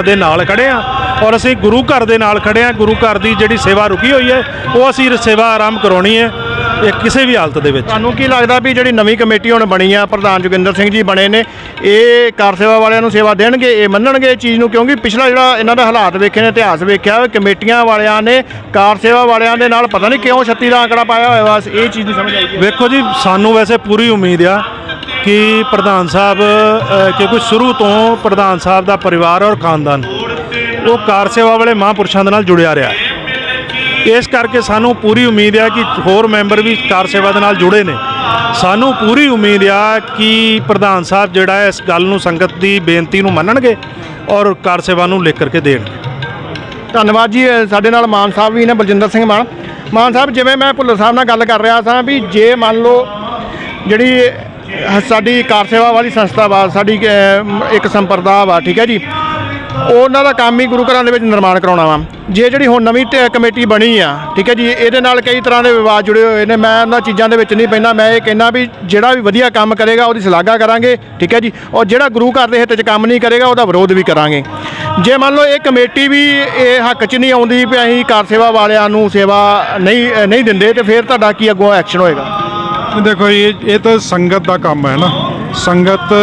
ਦੇ ਨਾਲ ਖੜੇ ਆ ਔਰ ਅਸੀਂ ਗੁਰੂ ਘਰ ਦੇ ਨਾਲ ਖੜੇ ਆ। ਗੁਰੂ ਘਰ ਦੀ ਜਿਹੜੀ ਸੇਵਾ ਰੁਕੀ ਹੋਈ ਹੈ, ਉਹ ਅਸੀਂ ਸੇਵਾ ਆਰਾਮ ਕਰਾਉਣੀ ਹੈ। ਇਹ ਕਿਸੇ ਵੀ ਹਾਲਤ ਦੇ ਵਿੱਚ। ਤੁਹਾਨੂੰ ਕੀ ਲੱਗਦਾ ਵੀ ਜਿਹੜੀ ਨਵੀਂ ਕਮੇਟੀ ਹੁਣ ਬਣੀ ਆ ਪ੍ਰਧਾਨ ਜੋਗਿੰਦਰ ਸਿੰਘ ਜੀ ਬਣੇ ਨੇ ਇਹ ਕਾਰ ਸੇਵਾ ਵਾਲਿਆਂ ਨੂੰ ਸੇਵਾ ਦੇਣਗੇ ਇਹ ਮੰਨਣਗੇ ਇਹ ਚੀਜ਼ ਨੂੰ? ਕਿਉਂਕਿ ਪਿਛਲਾ ਜਿਹੜਾ ਇਹਨਾਂ ਦਾ ਹਾਲਾਤ ਵੇਖੇ ਨੇ ਇਤਿਹਾਸ ਵੇਖਿਆ ਕਮੇਟੀਆਂ ਵਾਲਿਆਂ ਨੇ ਕਾਰ ਸੇਵਾ ਵਾਲਿਆਂ ਦੇ ਨਾਲ ਪਤਾ ਨਹੀਂ ਕਿਉਂ 36 ਦਾ ਆંકੜਾ ਪਾਇਆ ਹੋਇਆ ਵਾ ਇਹ ਚੀਜ਼ ਦੀ ਸਮਝ ਆਈ ਵੇਖੋ ਜੀ ਸਾਨੂੰ ਵੈਸੇ ਪੂਰੀ ਉਮੀਦ ਆ ਕਿ ਪ੍ਰਧਾਨ ਸਾਹਿਬ ਕਿਉਂਕਿ ਸ਼ੁਰੂ ਤੋਂ ਪ੍ਰਧਾਨ ਸਾਹਿਬ ਦਾ ਪਰਿਵਾਰ ਔਰ ਖਾਨਦਾਨ ਉਹ ਕਾਰ ਸੇਵਾ ਵਾਲੇ ਮਹਾਂਪੁਰਸ਼ਾਂ ਦੇ ਨਾਲ ਜੁੜਿਆ ਰਿਹਾ ਹੈ। ਇਸ ਕਰਕੇ ਸਾਨੂੰ ਪੂਰੀ ਉਮੀਦ ਹੈ ਕਿ ਹੋਰ ਮੈਂਬਰ ਵੀ ਕਾਰ ਸੇਵਾ ਦੇ ਨਾਲ ਜੁੜੇ ਨੇ। ਸਾਨੂੰ ਪੂਰੀ ਉਮੀਦ ਆ ਕਿ ਪ੍ਰਧਾਨ ਸਾਹਿਬ ਜਿਹੜਾ ਇਸ ਗੱਲ ਨੂੰ ਸੰਗਤ ਦੀ ਬੇਨਤੀ ਨੂੰ ਮੰਨਣਗੇ ਔਰ ਕਾਰ ਸੇਵਾ ਨੂੰ ਲਿਖ ਕਰਕੇ ਦੇਣਗੇ। ਧੰਨਵਾਦ ਜੀ ਸਾਡੇ ਨਾਲ ਮਾਨ ਸਾਹਿਬ ਵੀ ਨੇ, ਬਲਜਿੰਦਰ ਸਿੰਘ ਮਾਨ। ਮਾਨ ਸਾਹਿਬ, ਜਿਵੇਂ ਮੈਂ ਭੁੱਲਰ ਸਾਹਿਬ ਨਾਲ ਗੱਲ ਕਰ ਰਿਹਾ ਸਾਂ ਵੀ ਜੇ ਮੰਨ ਲਓ ਜਿਹੜੀ ਸਾਡੀ ਕਾਰ ਸੇਵਾ ਵਾਲੀ ਸੰਸਥਾ ਵਾ, ਸਾਡੀ ਇੱਕ ਸੰਪਰਦਾ ਵਾ, ਠੀਕ ਹੈ ਜੀ ਉਹਨਾਂ ਦਾ ਕੰਮ ਹੀ ਗੁਰੂ ਘਰਾਂ ਦੇ ਵਿੱਚ ਨਿਰਮਾਣ ਕਰਾਉਣਾ ਵਾ। ਜੇ ਜਿਹੜੀ ਹੁਣ ਨਵੀਂ ਟ- ਕਮੇਟੀ ਬਣੀ ਆ, ਠੀਕ ਹੈ ਜੀ, ਇਹਦੇ ਨਾਲ ਕਈ ਤਰ੍ਹਾਂ ਦੇ ਵਿਵਾਦ ਜੁੜੇ ਹੋਏ ਨੇ। ਮੈਂ ਉਹਨਾਂ ਚੀਜ਼ਾਂ ਦੇ ਵਿੱਚ ਨਹੀਂ ਪੈਂਦਾ, ਮੈਂ ਇਹ ਕਹਿੰਦਾ ਵੀ ਜਿਹੜਾ ਵੀ ਵਧੀਆ ਕੰਮ ਕਰੇਗਾ, ਉਹਦੀ ਸ਼ਲਾਘਾ ਕਰਾਂਗੇ, ਠੀਕ ਹੈ ਜੀ। ਔਰ ਜਿਹੜਾ ਗੁਰੂ ਘਰ ਦੇ ਹਿੱਤ 'ਚ ਕੰਮ ਨਹੀਂ ਕਰੇਗਾ, ਉਹਦਾ ਵਿਰੋਧ ਵੀ ਕਰਾਂਗੇ। ਜੇ ਮੰਨ ਲਓ ਇਹ ਕਮੇਟੀ ਵੀ ਇਹ ਹੱਕ 'ਚ ਨਹੀਂ ਆਉਂਦੀ ਵੀ ਅਸੀਂ ਕਾਰ ਸੇਵਾ ਵਾਲਿਆਂ ਨੂੰ ਸੇਵਾ ਨਹੀਂ ਨਹੀਂ ਦਿੰਦੇ, ਤੇ ਫਿਰ ਤੁਹਾਡਾ ਕੀ ਅੱਗੋਂ ਐਕਸ਼ਨ ਹੋਏਗਾ? ਦੇਖੋ ਇਹ ਇਹ ਤਾਂ ਸੰਗਤ ਦਾ ਕੰਮ ਹੈ ਨਾ। ਸੰਗਤ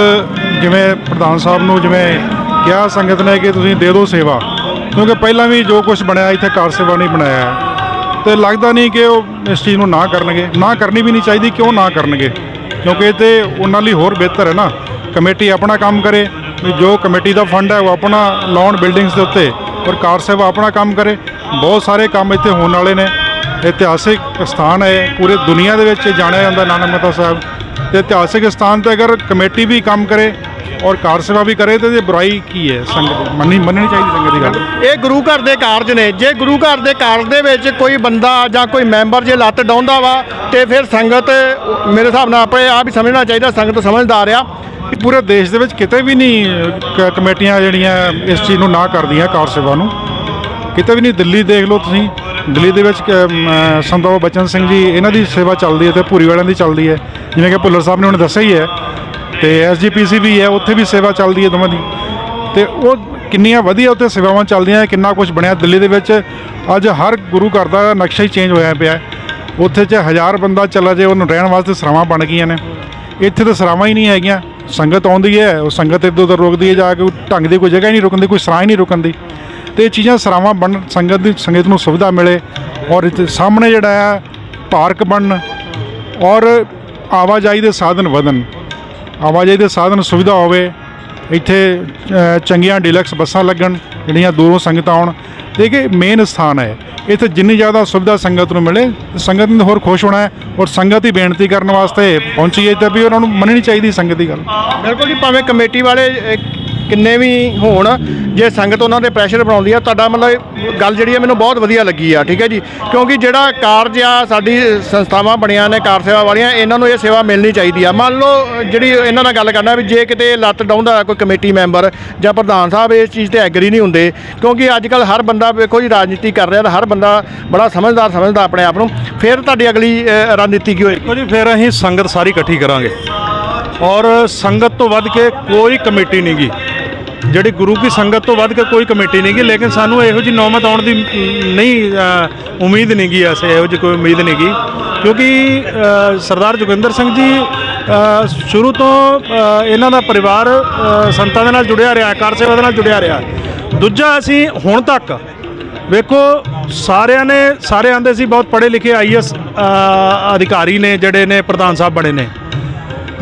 ਜਿਵੇਂ ਪ੍ਰਧਾਨ ਸਾਹਿਬ ਨੂੰ ਜਿਵੇਂ ਕਿਹਾ ਸੰਗਤ ਨੇ ਕਿ ਤੁਸੀਂ ਦੇ ਦਿਓ ਸੇਵਾ, ਕਿਉਂਕਿ ਪਹਿਲਾਂ ਵੀ ਜੋ ਕੁਝ ਬਣਿਆ ਇੱਥੇ ਕਾਰ ਸੇਵਾ ਨਹੀਂ ਬਣਾਇਆ ਹੈ। ਤੇ ਲੱਗਦਾ ਨਹੀਂ ਕਿ ਉਹ ਇਸ ਚੀਜ਼ ਨੂੰ ਨਾ ਕਰਨਗੇ, ਨਾ ਕਰਨੀ ਵੀ ਨਹੀਂ ਚਾਹੀਦੀ, ਕਿਉਂ ਨਾ ਕਰਨਗੇ? ਕਿਉਂਕਿ ਇਹ ਤੇ ਉਹਨਾਂ ਲਈ ਹੋਰ ਬਿਹਤਰ ਹੈ ਨਾ, ਕਮੇਟੀ ਆਪਣਾ ਕੰਮ ਕਰੇ ਜੋ ਕਮੇਟੀ ਦਾ ਫੰਡ ਹੈ ਉਹ ਆਪਣਾ ਲਾਉਣ ਬਿਲਡਿੰਗਸ ਦੇ ਉੱਤੇ, ਔਰ ਕਾਰ ਸੇਵਾ ਆਪਣਾ ਕੰਮ ਕਰੇ। ਬਹੁਤ ਸਾਰੇ ਕੰਮ ਇੱਥੇ ਹੋਣ ਵਾਲੇ ਨੇ, ਇਤਿਹਾਸਿਕ ਸਥਾਨ ਹੈ ਪੂਰੇ ਦੁਨੀਆ ਦੇ ਵਿੱਚ ਜਾਣਿਆ ਜਾਂਦਾ, ਨਾਨਕ ਮਤਾ ਸਾਹਿਬ। ਤੇ ਇਤਿਹਾਸਿਕ ਸਥਾਨ ਤੇ ਅਗਰ ਕਮੇਟੀ ਵੀ ਕੰਮ ਕਰੇ ਔਰ ਕਾਰ ਸੇਵਾ ਵੀ ਕਰੇ ਤੇ ਇਹਦੀ ਬੁਰਾਈ ਕੀ ਹੈ? ਸੰਗਤ ਮੰਨੀ ਮੰਨਣੀ ਚਾਹੀਦੀ ਸੰਗਤ ਦੀ ਗੱਲ। ਇਹ ਗੁਰੂ ਘਰ ਦੇ ਕਾਰਜ ਨੇ। ਜੇ ਗੁਰੂ ਘਰ ਦੇ ਕਾਰਜ ਦੇ ਵਿੱਚ ਕੋਈ ਬੰਦਾ ਜਾਂ ਕੋਈ ਮੈਂਬਰ ਜੇ ਲੱਤ ਡਾਉਂਦਾ ਵਾ ਤੇ ਫਿਰ ਸੰਗਤ ਮੇਰੇ ਹਿਸਾਬ ਨਾਲ ਆਪਣੇ ਆਪ ਹੀ ਸਮਝਣਾ ਚਾਹੀਦਾ ਸੰਗਤ ਸਮਝਦਾਰ ਆ। ਪੂਰੇ ਦੇਸ਼ ਦੇ ਵਿੱਚ ਕਿਤੇ ਵੀ ਨਹੀਂ ਕਮੇਟੀਆਂ ਜਿਹੜੀਆਂ ਇਸ ਚੀਜ਼ ਨੂੰ ਨਾ ਕਰਦੀਆਂ ਕਾਰ ਸੇਵਾ ਨੂੰ। ਕਿਤੇ ਵੀ ਨਹੀਂ ਦਿੱਲੀ ਦੇਖ ਲਓ ਤੁਸੀਂ। ਦਿੱਲੀ ਦੇ ਵਿੱਚ ਕ- ਮ, ਬਚਨ ਸਿੰਘ ਜੀ ਇਹਨਾਂ ਦੀ ਸੇਵਾ ਚੱਲਦੀ ਹੈ ਤੇ ਭੂਰੀ ਵਾਲਿਆਂ ਦੀ ਚੱਲਦੀ ਹੈ। ਜਿਵੇਂ ਕਿ ਭੁੱਲਰ ਸਾਹਿਬ ਨੇ ਹੁਣ ਦੱਸਿਆ ਹੀ ਹੈ ਤੇ ਐਸਜੀਪੀਸੀ ਵੀ ਹੈ ਉੱਥੇ ਵੀ ਸੇਵਾ ਚੱਲਦੀ ਹੈ ਦੋਵਾਂ ਦੀ। ਤੇ ਉਹ ਕਿੰਨੀਆਂ ਵਧੀਆ ਉੱਥੇ ਸੇਵਾਵਾਂ ਚੱਲਦੀਆਂ ਕਿੰਨਾ ਕੁਝ ਬਣਿਆ ਦਿੱਲੀ ਦੇ ਵਿੱਚ। ਅੱਜ ਹਰ ਗੁਰੂ ਘਰ ਦਾ ਨਕਸ਼ਾ ਹੀ ਚੇਂਜ ਹੋਇਆ ਪਿਆ। ਉੱਥੇ 'ਚ ਹਜ਼ਾਰ ਬੰਦਾ ਚੱਲਾ ਜੇ ਉਹਨੂੰ ਰਹਿਣ ਵਾਸਤੇ ਸਰਾਵਾਂ ਬਣ ਗਈਆਂ ਨੇ। ਇੱਥੇ ਤਾਂ ਸਰਾਵਾਂ ਹੀ ਨਹੀਂ ਹੈਗੀਆਂ। ਸੰਗਤ ਆਉਂਦੀ ਹੈ ਉਹ ਸੰਗਤ ਇੱਧਰ ਉੱਧਰ ਰੁਕਦੀ ਹੈ ਜਾ ਕੇ ਢੰਗ ਦੀ ਕੋਈ ਜਗ੍ਹਾ ਹੀ ਨਹੀਂ ਰੁਕਣ ਦੀ ਕੋਈ ਸਰਾਂ ਹੀ ਨਹੀਂ ਰੁਕਣ ਦੀ। ਤੇ ਇਹ ਚੀਜ਼ਾਂ ਸਰਾਵਾਂ ਬਣ, ਸੰਗਤ ਦੀ, ਸੰਗਤ ਨੂੰ ਸੁਵਿਧਾ ਮਿਲੇ ਔਰ ਇੱਥੇ ਸਾਹਮਣੇ ਜਿਹੜਾ ਹੈ, ਪਾਰਕ ਬਣਨ ਔਰ ਆਵਾਜਾਈ ਦੇ ਸਾਧਨ ਵਧਣ। ਆਵਾਜਾਈ ਦੇ ਸਾਧਨ ਸੁਵਿਧਾ ਹੋਵੇ, ਇੱਥੇ ਚੰਗੀਆਂ ਡਿਲੈਕਸ ਬੱਸਾਂ ਲੱਗਣ, ਜਿਹੜੀਆਂ ਦੂਰੋਂ ਸੰਗਤ ਆਉਣ। ਤੇ ਕਿ ਮੇਨ ਸਥਾਨ ਹੈ। ਇੱਥੇ ਜਿੰਨੀ ਜ਼ਿਆਦਾ ਸੁਵਿਧਾ ਸੰਗਤ ਨੂੰ ਮਿਲੇ, ਸੰਗਤ ਨੇ ਹੋਰ ਖੁਸ਼ ਹੋਣਾ ਹੈ ਔਰ ਸੰਗਤ ਹੀ ਬੇਨਤੀ ਕਰਨ ਵਾਸਤੇ ਪਹੁੰਚੀ ਹੈ ਤੇ ਵੀ ਉਹਨਾਂ ਨੂੰ ਮੰਨਣੀ ਚਾਹੀਦੀ ਸੰਗਤ ਦੀ ਗੱਲ। ਬਿਲਕੁਲ ਜੀ, ਭਾਵੇਂ ਕਮੇਟੀ ਵਾਲੇ ਕਿੰਨੇ ਵੀ ਹੋਣ ਜੇ ਸੰਗਤ ਉਹਨਾਂ ਦੇ ਪ੍ਰੈਸ਼ਰ ਬਣਾਉਂਦੀ ਆ ਤੁਹਾਡਾ ਮਤਲਬ ਗੱਲ ਜਿਹੜੀ ਹੈ ਮੈਨੂੰ ਬਹੁਤ ਵਧੀਆ ਲੱਗੀ ਆ ਠੀਕ ਹੈ ਜੀ? ਕਿਉਂਕਿ ਜਿਹੜਾ ਕਾਰਜ ਆ ਸਾਡੀ ਸੰਸਥਾਵਾਂ ਬਣੀਆਂ ਨੇ ਕਾਰ ਸੇਵਾ ਵਾਲੀਆਂ ਇਹਨਾਂ ਨੂੰ ਇਹ ਸੇਵਾ ਮਿਲਣੀ ਚਾਹੀਦੀ ਆ। ਮੰਨ ਲਓ ਜਿਹੜੀ ਇਹਨਾਂ ਨਾਲ ਗੱਲ ਕਰਨਾ ਵੀ ਜੇ ਕਿਤੇ ਲੱਤ ਡਾਉਂਦਾ ਕੋਈ ਕਮੇਟੀ ਮੈਂਬਰ ਜਾਂ ਪ੍ਰਧਾਨ ਸਾਹਿਬ ਇਸ ਚੀਜ਼ ਤੇ ਐਗਰੀ ਨਹੀਂ ਹੁੰਦੇ ਕਿਉਂਕਿ ਅੱਜ ਕੱਲ ਹਰ ਬੰਦਾ ਵੇਖੋ ਜੀ ਰਾਜਨੀਤੀ ਕਰ ਰਿਹਾ ਤਾਂ ਹਰ ਬੰਦਾ ਬੜਾ ਸਮਝਦਾਰ ਸਮਝਦਾ ਆਪਣੇ ਆਪ ਨੂੰ। ਫਿਰ ਤੁਹਾਡੀ ਅਗਲੀ ਅਹ, ਰਣਨੀਤੀ ਕੀ ਹੋਏਗੀ? ਜੀ ਫਿਰ ਅਸੀਂ ਸੰਗਤ ਸਾਰੀ ਇਕੱਠੀ ਕਰਾਂਗੇ। ਔਰ ਸੰਗਤ ਤੋਂ ਵੱਧ ਕੇ ਕੋਈ ਕਮੇਟੀ ਨਹੀਂ ਗੀ ਜਿਹੜੀ ਗੁਰੂ ਕੀ ਸੰਗਤ ਤੋਂ ਵੱਧ ਕੇ ਕੋਈ ਕਮੇਟੀ ਨਹੀਂ ਗੀ, ਲੇਕਿਨ ਸਾਨੂੰ ਇਹੋ ਜੀ ਨੌਮਤ ਆਉਣ ਦੀ ਨਹੀਂ ਉਮੀਦ ਨਹੀਂ ਗੀ ਐਸੇ ਇਹੋ ਜੀ ਕੋਈ ਉਮੀਦ ਨਹੀਂ ਗੀ। ਕਿਉਂਕਿ ਸਰਦਾਰ ਜੋਗਿੰਦਰ ਸਿੰਘ ਜੀ ਸ਼ੁਰੂ ਤੋਂ ਇਹਨਾਂ ਦਾ ਪਰਿਵਾਰ ਸੰਤਾਂ ਦੇ ਨਾਲ ਜੁੜਿਆ ਰਿਹਾ ਕਾਰ ਸੇਵਾ ਦੇ ਨਾਲ ਜੁੜਿਆ ਰਿਹਾ। ਦੂਜਾ ਅਸੀਂ ਹੁਣ ਤੱਕ, ਵੇਖੋ, ਸਾਰਿਆਂ ਨੇ, ਸਾਰੇ ਆਂਦੇ ਸੀ, ਬਹੁਤ ਪੜ੍ਹੇ ਲਿਖੇ ਆਈਐਸ ਅਧਿਕਾਰੀ ਨੇ, ਜਿਹੜੇ ਨੇ, ਪ੍ਰਧਾਨ ਸਾਹਿਬ ਬਣੇ ਨੇ।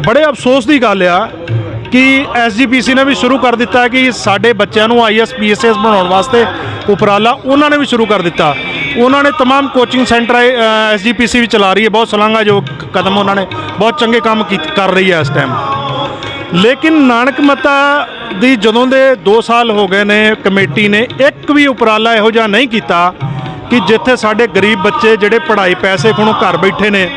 ਬੜੇ ਅਫਸੋਸ ਦੀ ਗੱਲ ਆ ਕਿ ਐਸਜੀਪੀਸੀ ਨੇ ਵੀ ਸ਼ੁਰੂ ਕਰ ਦਿੱਤਾ ਹੈ ਕਿ ਸਾਡੇ ਬੱਚਿਆਂ ਨੂੰ ਆਈਐਸ ਪੀਐਸਐਸ ਬਣਾਉਣ ਵਾਸਤੇ ਉਪਰਾਲਾ ਉਹਨਾਂ ਨੇ ਵੀ ਸ਼ੁਰੂ ਕਰ ਦਿੱਤਾ ਉਹਨਾਂ ਨੇ तमाम ਕੋਚਿੰਗ ਸੈਂਟਰ ਐਸਜੀਪੀਸੀ ਵੀ ਚਲਾ ਰਹੀ ਹੈ ਬਹੁਤ ਸਲਾਂਗਾ ਜੋ ਕਦਮ ਉਹਨਾਂ ਨੇ ਬਹੁਤ ਚੰਗੇ ਕੰਮ ਕੀ- ਕਰ ਰਹੀ ਹੈ ਇਸ ਟਾਈਮ ਲੇਕਿਨ ਨਾਨਕ ਮਤਾ ਦੀ ਜਦੋਂ ਦੇ 2 ਸਾਲ ਹੋ ਗਏ ਨੇ ਕਮੇਟੀ ਨੇ ਇੱਕ ਵੀ ਉਪਰਾਲਾ ਇਹੋ ਜਿਹਾ ਨਹੀਂ ਕੀਤਾ ਕਿ ਜਿੱਥੇ ਸਾਡੇ ਗਰੀਬ ਬੱਚੇ ਜਿਹੜੇ ਪੜ੍ਹਾਈ ਪੈਸੇ ਕੋਲੋਂ ਘਰ ਬੈਠੇ ਨੇ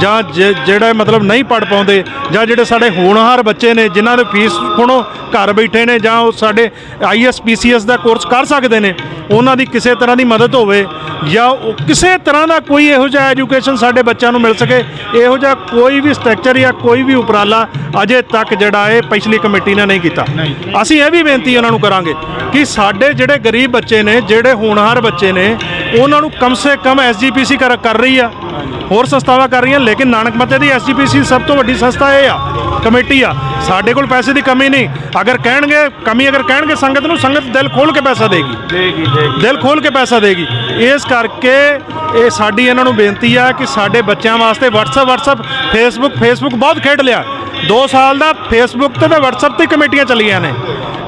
ਜਾਂ ਜਿਹੜੇ ਮਤਲਬ ਨਹੀਂ ਪੜ ਪਾਉਂਦੇ ਜਾਂ ਜਿਹੜੇ ਸਾਡੇ ਹੋਣਹਾਰ ਬੱਚੇ ਨੇ ਜਿਨ੍ਹਾਂ ਦੇ ਫੀਸ ਕੋਲੋਂ ਘਰ ਬੈਠੇ ਨੇ ਜਾਂ ਉਹ ਸਾਡੇ ਆਈਐਸ ਪੀਸੀਐਸ ਦਾ ਕੋਰਸ ਕਰ ਸਕਦੇ ਨੇ ਉਹਨਾਂ ਦੀ ਕਿਸੇ ਤਰ੍ਹਾਂ ਦੀ ਮਦਦ ਹੋਵੇ ਜਾਂ ਉਹ ਕਿਸੇ ਤਰ੍ਹਾਂ ਦਾ ਕੋਈ ਇਹੋ ਜਿਹਾ ਐਜੂਕੇਸ਼ਨ ਸਾਡੇ ਬੱਚਿਆਂ ਨੂੰ ਮਿਲ ਸਕੇ ਇਹੋ ਜਿਹਾ ਕੋਈ ਵੀ ਸਟਰਕਚਰ ਜਾਂ ਕੋਈ ਵੀ ਉਪਰਾਲਾ ਅਜੇ ਤੱਕ ਜਿਹੜਾ ਇਹ ਪਿਛਲੀ ਕਮੇਟੀ ਨੇ ਨਹੀਂ ਕੀਤਾ। ਅਸੀਂ ਇਹ ਵੀ ਬੇਨਤੀ ਉਹਨਾਂ ਨੂੰ ਕਰਾਂਗੇ ਕਿ ਸਾਡੇ ਜਿਹੜੇ ਗਰੀਬ ਬੱਚੇ ਨੇ ਜਿਹੜੇ ਹੋਣਹਾਰ ਬੱਚੇ ਨੇ ਉਹਨਾਂ ਨੂੰ ਕਮ ਸੇ ਕਮ ਐਸਜੀਪੀਸੀ ਕਰ ਕਰ ਰਹੀ ਆ। ਹੋਰ ਸੰਸਥਾਵਾਂ ਕਰ ਰਹੀਆਂ ਲੇਕਿਨ ਨਾਨਕ ਮੱਤੇ ਦੀ ਐਸਜੀਪੀਸੀ ਸਭ ਤੋਂ ਵੱਡੀ ਸੰਸਥਾ ਇਹ ਆ ਕਮੇਟੀ ਆ। ਸਾਡੇ ਕੋਲ ਪੈਸੇ ਦੀ ਕਮੀ ਨਹੀਂ। ਅਗਰ ਕਹਿਣਗੇ ਕਮੀ ਅਗਰ ਕਹਿਣਗੇ ਸੰਗਤ ਨੂੰ ਸੰਗਤ ਦਿਲ ਖੋਲ ਕੇ ਪੈਸਾ ਦੇਗੀ। ਦੇਗੀ ਦਿਲ ਖੋਲ ਕੇ ਪੈਸਾ ਦੇਗੀ। ਇਸ ਕਰਕੇ ਇਹ ਸਾਡੀ ਇਹਨਾਂ ਨੂੰ ਬੇਨਤੀ ਆ ਕਿ ਸਾਡੇ ਬੱਚਿਆਂ ਵਾਸਤੇ WhatsApp WhatsApp Facebook Facebook ਬਹੁਤ ਖੇਡ ਲਿਆ। 2 ਸਾਲ ਦਾ Facebook ਤੇ ਤੇ WhatsApp ਤੇ ਕਮੇਟੀਆਂ ਚੱਲੀਆਂ ਨੇ।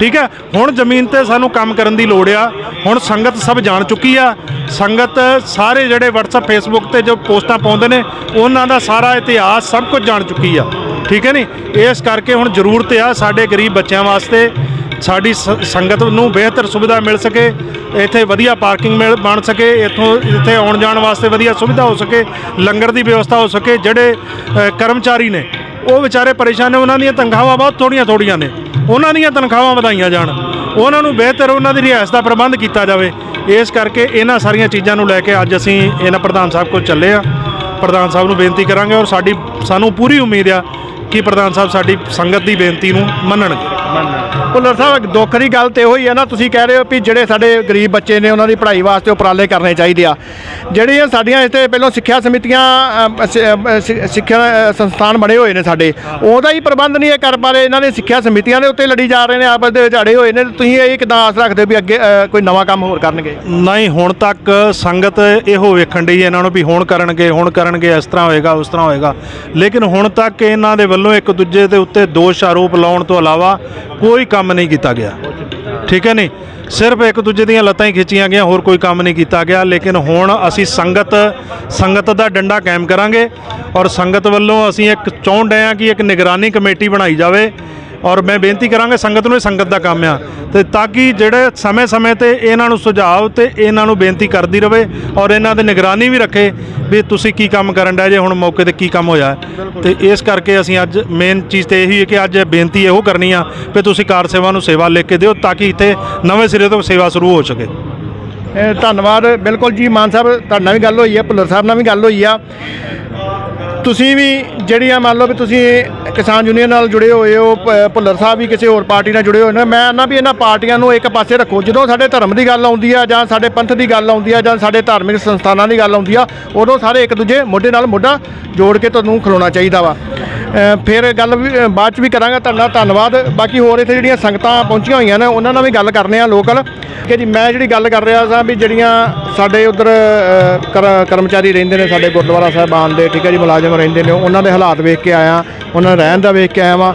ਠੀਕ ਹੈ? ਹੁਣ ਜ਼ਮੀਨ ਤੇ ਸਾਨੂੰ ਕੰਮ ਕਰਨ ਦੀ ਲੋੜ ਆ। ਹੁਣ ਸੰਗਤ ਸਭ ਜਾਣ ਚੁੱਕੀ ਆ। ਸੰਗਤ ਸਾਰੇ ਜਿਹੜੇ WhatsApp, Facebook ਤੇ ਜੋ ਪੋਸਟਾਂ ਪਾਉਂਦੇ ਨੇ, ਉਹਨਾਂ ਦਾ ਸਾਰਾ ਇਤਿਹਾਸ ਸਭ ਕੁਝ ਜਾਣ ਚੁੱਕੀ ਆ। ਠੀਕ ਹੈ ਨਹੀਂ ਇਸ ਕਰਕੇ ਹੁਣ ਜ਼ਰੂਰਤ ਆ ਸਾਡੇ ਗਰੀਬ ਬੱਚਿਆਂ ਵਾਸਤੇ। ਸਾਡੀ ਸ- ਸੰਗਤ ਨੂੰ ਬਿਹਤਰ ਸੁਵਿਧਾ ਮਿਲ ਸਕੇ। ਇੱਥੇ ਵਧੀਆ ਪਾਰਕਿੰਗ ਮਿਲ, ਬਣ ਸਕੇ। ਇੱਥੋਂ, ਇੱਥੇ ਆਉਣ ਜਾਣ ਵਾਸਤੇ ਵਧੀਆ ਸੁਵਿਧਾ ਹੋ ਸਕੇ। ਲੰਗਰ ਦੀ ਵਿਵਸਥਾ ਹੋ ਸਕੇ। ਜਿਹੜੇ ਕਰਮਚਾਰੀ ਨੇ ਉਹ ਵਿਚਾਰੇ ਪਰੇਸ਼ਾਨ ਨੇ, ਉਹਨਾਂ ਦੀਆਂ ਤਨਖਾਹਾਂ ਬਹੁਤ ਥੋੜੀਆਂ ਥੋੜੀਆਂ ਨੇ। ਉਹਨਾਂ ਦੀਆਂ ਤਨਖਾਹਾਂ ਵਧਾਈਆਂ ਜਾਣ। ਉਹਨਾਂ ਨੂੰ ਬਿਹਤਰ ਉਹਨਾਂ ਦੀ ਰਿਹਾਇਸ਼ ਦਾ ਪ੍ਰਬੰਧ ਕੀਤਾ ਜਾਵੇ। ਇਸ ਕਰਕੇ ਇਹਨਾਂ ਸਾਰੀਆਂ ਚੀਜ਼ਾਂ ਨੂੰ ਲੈ ਕੇ ਅੱਜ ਅਸੀਂ ਇਹਨਾਂ ਪ੍ਰਧਾਨ ਸਾਹਿਬ ਕੋਲ ਚੱਲੇ ਆ ਪ੍ਰਧਾਨ ਸਾਹਿਬ ਨੂੰ ਬੇਨਤੀ ਕਰਾਂਗੇ ਔਰ ਸਾਡੀ, ਸਾਨੂੰ ਪੂਰੀ ਉਮੀਦ ਆ ਕਿ ਪ੍ਰਧਾਨ ਸਾਹਿਬ ਸਾਡੀ ਸੰਗਤ ਦੀ ਬੇਨਤੀ ਨੂੰ ਮੰਨਣਗੇ। ਭੁੱਲਰ ਸਾਹਿਬ ਦੁੱਖ ਦੀ ਗੱਲ ਤੇ ਉਹੀ ਹੈ ਨਾ ਤੁਸੀਂ ਕਹਿ ਰਹੇ ਹੋ ਵੀ ਜਿਹੜੇ ਸਾਡੇ ਗਰੀਬ ਬੱਚੇ ਨੇ ਉਹਨਾਂ ਦੀ ਪੜ੍ਹਾਈ ਵਾਸਤੇ ਉਪਰਾਲੇ ਕਰਨੇ ਚਾਹੀਦੇ ਆ। ਜਿਹੜੀਆਂ ਸਾਡੀਆਂ ਇੱਥੇ ਪਹਿਲਾਂ ਸਿੱਖਿਆ ਸਮਿਤੀਆਂ ਅਮ, ਸ- ਅਮ, ਸਿ- ਸਿੱਖਿਆ ਸੰਸਥਾਨ ਬਣੇ ਹੋਏ ਨੇ ਸਾਡੇ ਉਹਦਾ ਹੀ ਪ੍ਰਬੰਧ ਨਹੀਂ ਇਹ ਕਰ ਪਾ ਰਹੇ। ਇਹਨਾਂ ਨੇ ਸਿੱਖਿਆ ਸਮਿਤੀਆਂ ਦੇ ਉੱਤੇ ਲੜੀ ਜਾ ਰਹੇ ਨੇ ਆਪਸ ਦੇ ਵਿੱਚ ਅੜੇ ਹੋਏ ਨੇ। ਤੁਸੀਂ ਇਹ ਕਿਦਾਂ ਆਸ ਰੱਖਦੇ ਹੋ ਵੀ ਅੱਗੇ ਅ, ਕੋਈ ਨਵਾਂ ਕੰਮ ਹੋਰ ਕਰਨਗੇ। ਨਹੀਂ ਹੁਣ ਤੱਕ ਸੰਗਤ ਇਹੋ ਵੇਖਣ ਡਈ ਹੈ ਇਹਨਾਂ ਨੂੰ ਵੀ ਹੁਣ ਕਰਨਗੇ ਹੁਣ ਕਰਨਗੇ ਇਸ ਤਰ੍ਹਾਂ ਹੋਏਗਾ ਉਸ ਤਰ੍ਹਾਂ ਹੋਏਗਾ। ਲੇਕਿਨ ਹੁਣ ਤੱਕ ਇਹਨਾਂ ਦੇ ਵੱਲੋਂ ਇੱਕ ਦੂਜੇ ਦੇ ਉੱਤੇ ਦੋਸ਼ ਆਰੋਪ ਲਾਉਣ ਤੋਂ ਇਲਾਵਾ ਕੋਈ ਕੋਈ ਕੰਮ ਨਹੀਂ ਕੀਤਾ ਗਿਆ। ਠੀਕ ਹੈ ਨਹੀਂ ਸਿਰਫ ਇੱਕ ਦੂਜੇ ਦੀਆਂ ਲੱਤਾਂ ਹੀ ਖਿੱਚੀਆਂ ਗਈਆਂ, ਹੋਰ ਕੋਈ ਕੰਮ ਨਹੀਂ ਕੀਤਾ ਗਿਆ। ਲੇਕਿਨ ਹੁਣ ਅਸੀਂ ਸੰਗਤ ਸੰਗਤ ਦਾ ਡੰਡਾ ਕਾਇਮ ਕਰਾਂਗੇ ਔਰ ਸੰਗਤ ਵੱਲੋਂ ਅਸੀਂ ਇੱਕ ਚਾਹੁਣ ਡਏ ਹਾਂ ਕਿ ਇੱਕ ਨਿਗਰਾਨੀ ਕਮੇਟੀ ਬਣਾਈ ਜਾਵੇ। ਔਰ ਮੈਂ ਬੇਨਤੀ ਕਰਾਂਗਾ ਸੰਗਤ ਨੂੰ ਇਹ ਸੰਗਤ ਦਾ ਕੰਮ ਆ। ਤੇ ਤਾਂ ਕਿ ਜਿਹੜੇ ਸਮੇਂ-ਸਮੇਂ ਤੇ ਇਹਨਾਂ ਨੂੰ ਸੁਝਾਅ ਤੇ ਇਹਨਾਂ ਨੂੰ ਬੇਨਤੀ ਕਰਦੀ ਰਵੇ ਔਰ ਇਹਨਾਂ ਦੇ ਨਿਗਰਾਨੀ ਵੀ ਰੱਖੇ ਵੀ ਤੁਸੀਂ ਕੀ ਕੰਮ ਕਰਨ ਡਏ ਜੇ, ਹੁਣ ਮੌਕੇ ਤੇ ਕੀ ਕੰਮ ਹੋਇਆ। ਹੈ। ਤੇ ਇਸ ਕਰਕੇ ਅਸੀਂ ਅੱਜ ਮੇਨ ਚੀਜ਼ ਤੇ ਇਹੀ ਹੈ ਕਿ ਅੱਜ ਬੇਨਤੀ ਇਹੋ ਕਰਨੀ ਆ ਵੀ ਤੁਸੀਂ ਕਾਰ ਸੇਵਾ ਨੂੰ ਸੇਵਾ ਲਿਖ ਕੇ ਦਿਓ ਤਾਂ ਕਿ ਇੱਥੇ ਨਵੇਂ ਸਿਰੇ ਤੋਂ ਸੇਵਾ ਸ਼ੁਰੂ ਹੋ ਸਕੇ। ਧੰਨਵਾਦ, ਬਿਲਕੁਲ ਜੀ, ਮਾਨ ਸਾਹਿਬ, ਤੁਹਾਡਾ ਵੀ ਗੱਲ ਹੋਈ ਹੈ ਭੁੱਲਰ ਸਾਹਿਬ ਨਾਲ ਵੀ ਗੱਲ ਹੋਈ ਆ। ਤੁਸੀਂ ਵੀ ਜਿਹੜੀਆਂ ਮੰਨ ਲਓ ਵੀ ਤੁਸੀਂ ਕਿਸਾਨ ਯੂਨੀਅਨ ਨਾਲ ਜੁੜੇ ਹੋਏ ਹੋ, ਭ- ਭੁੱਲਰ ਸਾਹਿਬ ਵੀ ਕਿਸੇ ਹੋਰ ਪਾਰਟੀ ਨਾਲ ਜੁੜੇ ਹੋਏ ਨੇ, ਮੈਂ ਨਾ ਵੀ ਇਹਨਾਂ ਪਾਰਟੀਆਂ ਨੂੰ ਇੱਕ ਪਾਸੇ ਰੱਖੋ। ਜਦੋਂ ਸਾਡੇ ਧਰਮ ਦੀ ਗੱਲ ਆਉਂਦੀ ਆ ਜਾਂ ਸਾਡੇ ਪੰਥ ਦੀ ਗੱਲ ਆਉਂਦੀ ਆ ਜਾਂ ਸਾਡੇ ਧਾਰਮਿਕ ਸੰਸਥਾਨਾਂ ਦੀ ਗੱਲ ਆਉਂਦੀ ਆ, ਉਦੋਂ ਸਾਰੇ ਇੱਕ ਦੂਜੇ ਮੋਢੇ ਨਾਲ ਮੋਢਾ ਜੋੜ ਕੇ ਤੁਹਾਨੂੰ ਖਲੋਣਾ ਚਾਹੀਦਾ ਵਾ। ਫਿਰ ਗੱਲ ਵੀ ਬਾਅਦ ਚ ਵੀ ਕਰਾਂਗਾ ਤੁਹਾਡਾ ਧੰਨਵਾਦ। ਬਾਕੀ ਹੋਰ ਇੱਥੇ ਜਿਹੜੀਆਂ ਸੰਗਤਾਂ ਪਹੁੰਚੀਆਂ ਹੋਈਆਂ ਨੇ, ਉਹਨਾਂ ਨਾਲ ਵੀ ਗੱਲ ਕਰਨੇ ਆ ਲੋਕਲ। ਕਿ ਜੀ, ਮੈਂ ਜਿਹੜੀ ਗੱਲ ਕਰ ਰਿਹਾ ਸਾਂ ਵੀ ਜਿਹੜੀਆਂ ਸਾਡੇ ਉਧਰ ਕਰਮਚਾਰੀ ਰਹਿੰਦੇ ਨੇ, ਸਾਡੇ ਗੁਰਦੁਆਰਾ ਸਾਹਿਬਾਨ ਦੇ, ਠੀਕ ਹੈ ਜੀ, ਮੁਲਾਜ਼ਮ ਰਹਿੰਦੇ ਨੇ, ਉਹਨਾਂ ਦੇ ਹਾਲਾਤ ਵੇਖ ਕੇ ਆਇਆ, ਉਹਨਾਂ ਦੇ ਰਹਿਣ ਦਾ ਵੇਖ ਕੇ ਆਇਆ ਵਾਂ।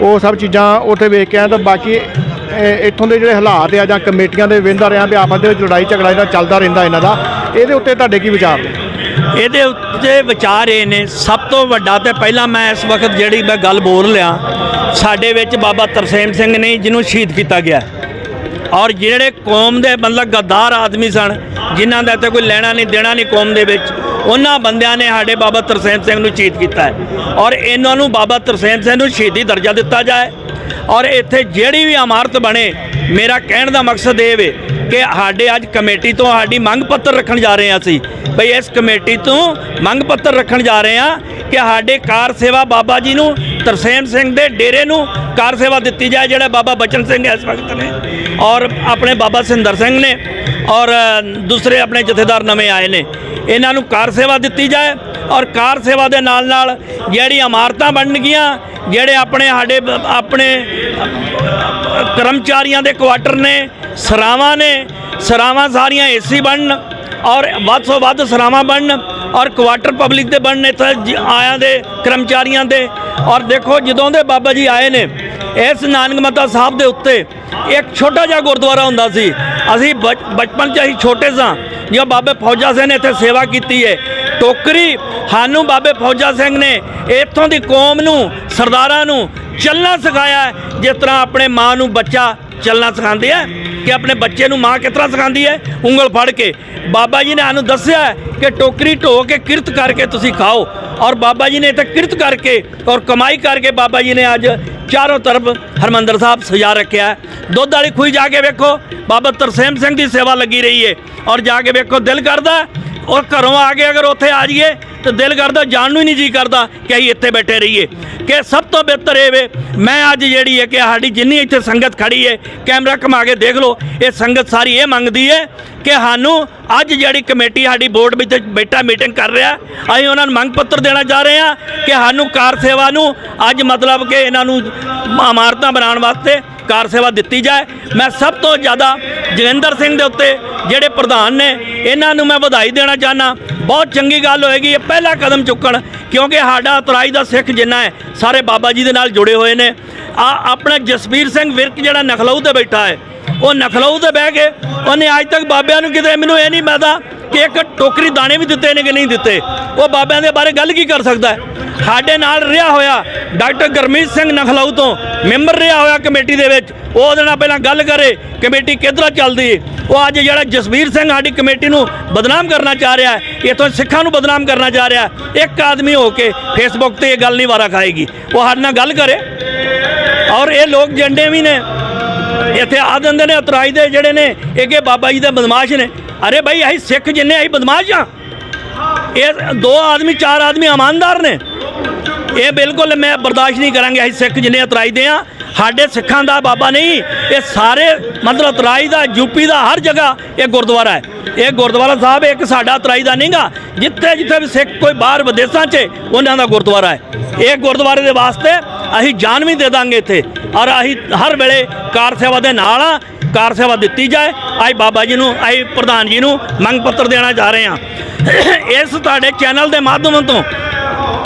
ਉਹ ਸਭ ਚੀਜ਼ਾਂ ਉੱਥੇ ਵੇਖ ਕੇ ਆਇਆ, ਤਾਂ ਬਾਕੀ ਇੱਥੋਂ ਦੇ ਜਿਹੜੇ ਹਾਲਾਤ ਆ ਜਾਂ ਕਮੇਟੀਆਂ ਦੇ, ਵੇਂਦਾ ਰਿਹਾ ਵੀ ਆਪਸ ਦੇ ਵਿੱਚ ਲੜਾਈ ਝਗੜਾ ਜਿਹੜਾ ਚੱਲਦਾ ਰਹਿੰਦਾ ਇਹਨਾਂ ਦਾ, ਇਹਦੇ ਉੱਤੇ ਤੁਹਾਡੇ ਕੀ ਵਿਚਾਰ ਨੇ? ਇਹਦੇ ਉੱਤੇ ਵਿਚਾਰ ਇਹ ਨੇ, ਸਭ ਤੋਂ ਵੱਡਾ ਤੇ ਪਹਿਲਾਂ ਮੈਂ ਇਸ ਵਕਤ ਜਿਹੜੀ ਮੈਂ ਗੱਲ ਬੋਲ ਲਿਆ ਸਾਡੇ ਵਿੱਚ ਬਾਬਾ ਤਰਸੇਮ ਸਿੰਘ ਨੇ ਜਿਹਨੂੰ ਸ਼ਹੀਦ ਕੀਤਾ ਗਿਆ। ਔਰ ਜਿਹੜੇ ਕੌਮ ਦੇ ਮਤਲਬ ਗੱਦਾਰ ਆਦਮੀ ਸਨ, ਜਿਨ੍ਹਾਂ ਦਾ ਤੇ ਕੋਈ ਲੈਣਾ ਨਹੀਂ, ਦੇਣਾ ਨਹੀਂ ਕੌਮ ਦੇ ਵਿੱਚ, ਉਹਨਾਂ ਬੰਦਿਆਂ ਨੇ ਸਾਡੇ ਬਾਬਾ ਤਰਸੇਮ ਸਿੰਘ ਨੂੰ ਸ਼ਹੀਦ ਕੀਤਾ ਹੈ। ਔਰ ਇਹਨਾਂ ਨੂੰ ਬਾਬਾ ਤਰਸੇਮ ਸਿੰਘ ਨੂੰ ਸ਼ਹੀਦੀ ਦਰਜਾ ਦਿੱਤਾ ਜਾਏ। ਔਰ ਇੱਥੇ ਜਿਹੜੀ ਵੀ ਇਮਾਰਤ ਬਣੇ, ਮੇਰਾ ਕਹਿਣ ਦਾ ਮਕਸਦ ਇਹ ਵੇ ਕਿ ਸਾਡੇ ਅੱਜ ਕਮੇਟੀ ਤੋਂ ਸਾਡੀ ਮੰਗ ਪੱਤਰ ਰੱਖਣ ਜਾ ਰਹੇ ਹਾਂ ਅਸੀਂ। ਭਈ ਇਸ ਕਮੇਟੀ ਤੋਂ ਮੰਗ ਪੱਤਰ ਰੱਖਣ ਜਾ ਰਹੇ ਹਾਂ ਕਿ ਸਾਡੇ ਕਾਰ ਸੇਵਾ ਬਾਬਾ ਜੀ ਨੂੰ, ਤਰਸੇਮ ਸਿੰਘ ਦੇ ਡੇਰੇ ਨੂੰ ਕਾਰ ਸੇਵਾ ਦਿੱਤੀ ਜਾਏ, ਜਿਹੜਾ ਬਾਬਾ ਬਚਨ ਸਿੰਘ ਇਸ ਵਕਤ ਨੇ ਔਰ ਆਪਣੇ ਬਾਬਾ ਸਿੰਦਰ ਸਿੰਘ ਨੇ ਔਰ ਦੂਸਰੇ ਆਪਣੇ ਜਥੇਦਾਰ ਨਵੇਂ ਆਏ ਨੇ। ਇਹਨਾਂ ਨੂੰ ਕਾਰ ਸੇਵਾ ਦਿੱਤੀ ਜਾਏ ਔਰ ਕਾਰ ਸੇਵਾ ਦੇ ਨਾਲ ਨਾਲ ਜਿਹੜੀ ਇਮਾਰਤਾਂ ਬਣਨਗੀਆਂ, ਜਿਹੜੇ ਆਪਣੇ ਸਾਡੇ ਆਪਣੇ ਕਰਮਚਾਰੀਆਂ ਦੇ ਕੁਆਟਰ ਨੇ ਸਰਾਵਾਂ ਨੇ, ਸਰਾਵਾਂ ਸਾਰੀਆਂ ਏਸੀ ਬਣਨ ਔਰ ਵੱਧ ਤੋਂ ਵੱਧ ਸਰਾਵਾਂ ਬਣਨ ਔਰ ਕੁਆਟਰ ਪਬਲਿਕ ਦੇ ਬਣਨ ਇੱਥੇ ਆਇਆਂ ਦੇ, ਕਰਮਚਾਰੀਆਂ ਦੇ ਔਰ ਦੇਖੋ ਜਦੋਂ ਦੇ ਬਾਬਾ ਜੀ ਆਏ ਨੇ, ਇਸ ਨਾਨਕ ਮਤਾ ਸਾਹਿਬ ਦੇ ਉੱਤੇ ਇੱਕ ਛੋਟਾ ਜਿਹਾ ਗੁਰਦੁਆਰਾ ਹੁੰਦਾ ਸੀ। ਅਸੀਂ ਬਚ- ਬਚਪਨ 'ਚ ਅਸੀਂ ਛੋਟੇ ਸਾਂ ਜਦੋਂ ਬਾਬੇ ਫੌਜਾ ਸਿੰਘ ਨੇ ਇੱਥੇ ਸੇਵਾ ਕੀਤੀ ਹੈ ਟੋਕਰੀ ਸਾਨੂੰ ਬਾਬੇ ਫੌਜਾ ਸਿੰਘ ਨੇ ਇੱਥੋਂ ਦੀ ਕੌਮ ਨੂੰ, ਸਰਦਾਰਾਂ ਨੂੰ ਚੱਲਣਾ ਸਿਖਾਇਆ, ਜਿਸ ਤਰ੍ਹਾਂ ਆਪਣੇ ਮਾਂ ਨੂੰ ਬੱਚਾ ਚੱਲਣਾ ਸਿਖਾਉਂਦੇ ਹੈ ਕਿ ਆਪਣੇ ਬੱਚੇ ਨੂੰ ਮਾਂ ਕਿਸ ਤਰ੍ਹਾਂ ਸਿਖਾਉਂਦੀ ਹੈ? ਉਂਗਲ ਫੜ ਕੇ। ਬਾਬਾ ਜੀ ਨੇ ਸਾਨੂੰ ਦੱਸਿਆ ਕਿ ਟੋਕਰੀ ਢੋ ਕੇ ਕਿਰਤ ਕਰਕੇ ਤੁਸੀਂ ਖਾਓ। ਔਰ ਬਾਬਾ ਜੀ ਨੇ ਇੱਥੇ ਕਿਰਤ ਕਰਕੇ ਔਰ ਕਮਾਈ ਕਰਕੇ ਬਾਬਾ ਜੀ ਨੇ ਅੱਜ ਚਾਰੋਂ ਤਰਫ ਹਰਮੰਦਰ ਸਾਹਿਬ ਸਜਾ ਰੱਖਿਆ ਦੁੱਧ ਵਾਲੀ ਖੂਹੀ ਜਾ ਕੇ ਵੇਖੋ, ਬਾਬਾ ਤਰਸੇਮ ਸਿੰਘ ਦੀ ਸੇਵਾ ਲੱਗੀ ਰਹੀ ਹੈ। ਔਰ ਜਾ ਕੇ ਵੇਖੋ, ਦਿਲ ਕਰਦਾ ਔਰ ਘਰੋਂ ਆ ਕੇ ਅਗਰ ਉੱਥੇ ਆ ਜਾਈਏ ਤੇ ਦਿਲ ਕਰਦਾ, ਜਾਣ ਨੂੰ ਹੀ ਨਹੀਂ ਜੀ ਕਰਦਾ ਕਿ ਅਸੀਂ ਇੱਥੇ ਬੈਠੇ ਰਹੀਏ। ਕਿ ਸਭ ਤੋਂ ਬਿਹਤਰ ਇਹ ਵੇ, ਮੈਂ ਅੱਜ ਜਿਹੜੀ ਹੈ ਕਿ ਸਾਡੀ ਜਿੰਨੀ ਇੱਥੇ ਸੰਗਤ ਖੜੀ ਹੈ, ਕੈਮਰਾ ਘੁਮਾ ਕੇ ਦੇਖ ਲਓ, ਇਹ ਸੰਗਤ ਸਾਰੀ ਇਹ ਮੰਗਦੀ ਹੈ ਕਿ ਸਾਨੂੰ ਅੱਜ ਜਿਹੜੀ ਕਮੇਟੀ ਸਾਡੀ ਬੋਰਡ ਵਿੱਚ ਬੈਠਾ ਮੀਟਿੰਗ ਕਰ ਰਿਹਾ, ਅਸੀਂ ਉਹਨਾਂ ਨੂੰ ਮੰਗ ਪੱਤਰ ਦੇਣਾ ਚਾਹ ਰਹੇ ਹਾਂ ਕਿ ਸਾਨੂੰ ਕਾਰ ਸੇਵਾ ਨੂੰ ਅੱਜ ਮਤਲਬ ਕਿ ਇਹਨਾਂ ਨੂੰ ਇਮਾਰਤਾਂ ਬਣਾਉਣ ਵਾਸਤੇ ਕਾਰ ਸੇਵਾ ਦਿੱਤੀ ਜਾਏ। ਮੈਂ ਸਭ ਤੋਂ ਜ਼ਿਆਦਾ ਜਗਿੰਦਰ ਸਿੰਘ ਦੇ ਉੱਤੇ ਜਿਹੜੇ ਪ੍ਰਧਾਨ ਨੇ, ਇਹਨਾਂ ਨੂੰ ਮੈਂ ਵਧਾਈ ਦੇਣਾ ਚਾਹਨਾ ਬਹੁਤ ਚੰਗੀ ਗੱਲ ਹੋਏਗੀ, ਇਹ ਪਹਿਲਾ ਕਦਮ ਚੁੱਕਣ, ਕਿਉਂਕਿ ਸਾਡਾ ਤਰਾਈ ਦਾ ਸਿੱਖ ਜਿੰਨਾ ਹੈ, ਸਾਰੇ ਬਾਬਾ ਜੀ ਦੇ ਨਾਲ ਜੁੜੇ ਹੋਏ ਨੇ। ਆ ਆਪਣਾ ਜਸਵੀਰ ਸਿੰਘ ਵਿਰਕ ਜਿਹੜਾ ਨਖਲਊ ਤੇ ਬੈਠਾ ਹੈ, ਉਹ ਨਖਲਊ ਤੇ ਬਹਿ ਕੇ ਉਹਨੇ ਅੱਜ ਤੱਕ ਬਾਬਿਆਂ ਨੂੰ ਕਿਤੇ ਮੈਨੂੰ ਇਹ ਨਹੀਂ ਪਤਾ ਕਿ ਇੱਕ ਟੋਕਰੀ ਦਾਣੇ ਵੀ ਦਿੱਤੇ ਨੇ ਕਿ ਨਹੀਂ ਦਿੱਤੇ। ਉਹ ਬਾਬਿਆਂ ਦੇ ਬਾਰੇ ਗੱਲ ਕੀ ਕਰ ਸਕਦਾ ਹੈ? ਸਾਡੇ ਨਾਲ ਰਿਹਾ ਹੋਇਆ ਡਾਕਟਰ ਗਰਮੀਤ ਸਿੰਘ ਨਖਲਊ ਤੋਂ, ਮੈਂਬਰ ਰਿਹਾ ਹੋਇਆ ਕਮੇਟੀ ਦੇ ਵਿੱਚ, ਉਹ ਉਹਦੇ ਨਾਲ ਪਹਿਲਾਂ ਗੱਲ ਕਰੇ, ਕਮੇਟੀ ਕਿੱਧਰੋਂ ਚੱਲਦੀ ਹੈ ਉਹ ਅੱਜ ਜਿਹੜਾ ਜਸਵੀਰ ਸਿੰਘ ਸਾਡੀ ਕਮੇਟੀ ਨੂੰ ਬਦਨਾਮ ਕਰਨਾ ਚਾਹ ਰਿਹਾ ਹੈ, ਇਥੋਂ ਸਿੱਖਾਂ ਨੂੰ ਬਦਨਾਮ ਕਰਨਾ ਚਾਹ ਰਿਹਾ ਹੈ। ਇੱਕ ਆਦਮੀ ਹੋ ਕੇ ਫੇਸਬੁੱਕ ਤੇ ਇਹ ਗੱਲ ਨਹੀਂ ਵਾਰਾ ਖਾਏਗੀ। ਉਹ ਸਾਡੇ ਨਾਲ ਗੱਲ ਕਰੇ। ਔਰ ਇਹ ਲੋਕ ਜੰਡੇ ਵੀ ਨੇ। ਇੱਥੇ ਆ ਦਿੰਦੇ ਨੇ ਉਤਰਾਈ ਦੇ ਜਿਹੜੇ ਨੇ, ਇਹ ਬਾਬਾ ਜੀ ਦੇ ਬਦਮਾਸ਼ ਨੇ। ਅਰੇ ਭਾਈ ਅਸੀਂ ਸਿੱਖ ਜਿੰਨੇ, ਅਸੀਂ ਬਦਮਾਸ਼ ਆ ਇਹ ਦੋ ਆਦਮੀ, ਚਾਰ ਆਦਮੀ ਇਮਾਨਦਾਰ ਨੇ। ਇਹ ਬਿਲਕੁਲ ਮੈਂ ਬਰਦਾਸ਼ਤ ਨਹੀਂ ਕਰਾਂਗੇ, ਅਸੀਂ ਸਿੱਖ ਜਿੰਨੇ ਉਤਰਾਈ ਦੇ ਆ ਸਾਡੇ ਸਿੱਖਾਂ ਦਾ ਬਾਬਾ ਨਹੀਂ, ਇਹ ਸਾਰੇ ਮਤਲਬ ਉਤਰਾਈ ਦਾ ਯੂਪੀ ਦਾ, ਹਰ ਜਗ੍ਹਾ ਇਹ ਗੁਰਦੁਆਰਾ ਹੈ। ਇਹ ਗੁਰਦੁਆਰਾ ਸਾਹਿਬ ਇੱਕ ਸਾਡਾ ਉਤਰਾਈ ਦਾ ਨਹੀਂਗਾ। ਜਿੱਥੇ ਜਿੱਥੇ ਵੀ ਸਿੱਖ ਕੋਈ ਬਾਹਰ ਵਿਦੇਸ਼ਾਂ 'ਚ, ਉਹਨਾਂ ਦਾ ਗੁਰਦੁਆਰਾ ਹੈ। ਇਹ ਗੁਰਦੁਆਰੇ ਦੇ ਵਾਸਤੇ ਅਸੀਂ ਜਾਨ ਵੀ ਦੇ ਦਾਂਗੇ ਇੱਥੇ। ਔਰ ਅਸੀਂ ਹਰ ਵੇਲੇ ਕਾਰ ਸੇਵਾ ਦੇ ਨਾਲ ਆ ਕਾਰ ਸੇਵਾ ਦਿੱਤੀ ਜਾਏ। ਅੱਜ ਬਾਬਾ ਜੀ ਨੂੰ ਅੱਜ ਪ੍ਰਧਾਨ ਜੀ ਨੂੰ ਮੰਗ ਪੱਤਰ ਦੇਣਾ ਜਾ ਰਹੇ ਹਾਂ। ਇਸ ਤੁਹਾਡੇ ਚੈਨਲ ਦੇ ਮਾਧਿਅਮ ਤੋਂ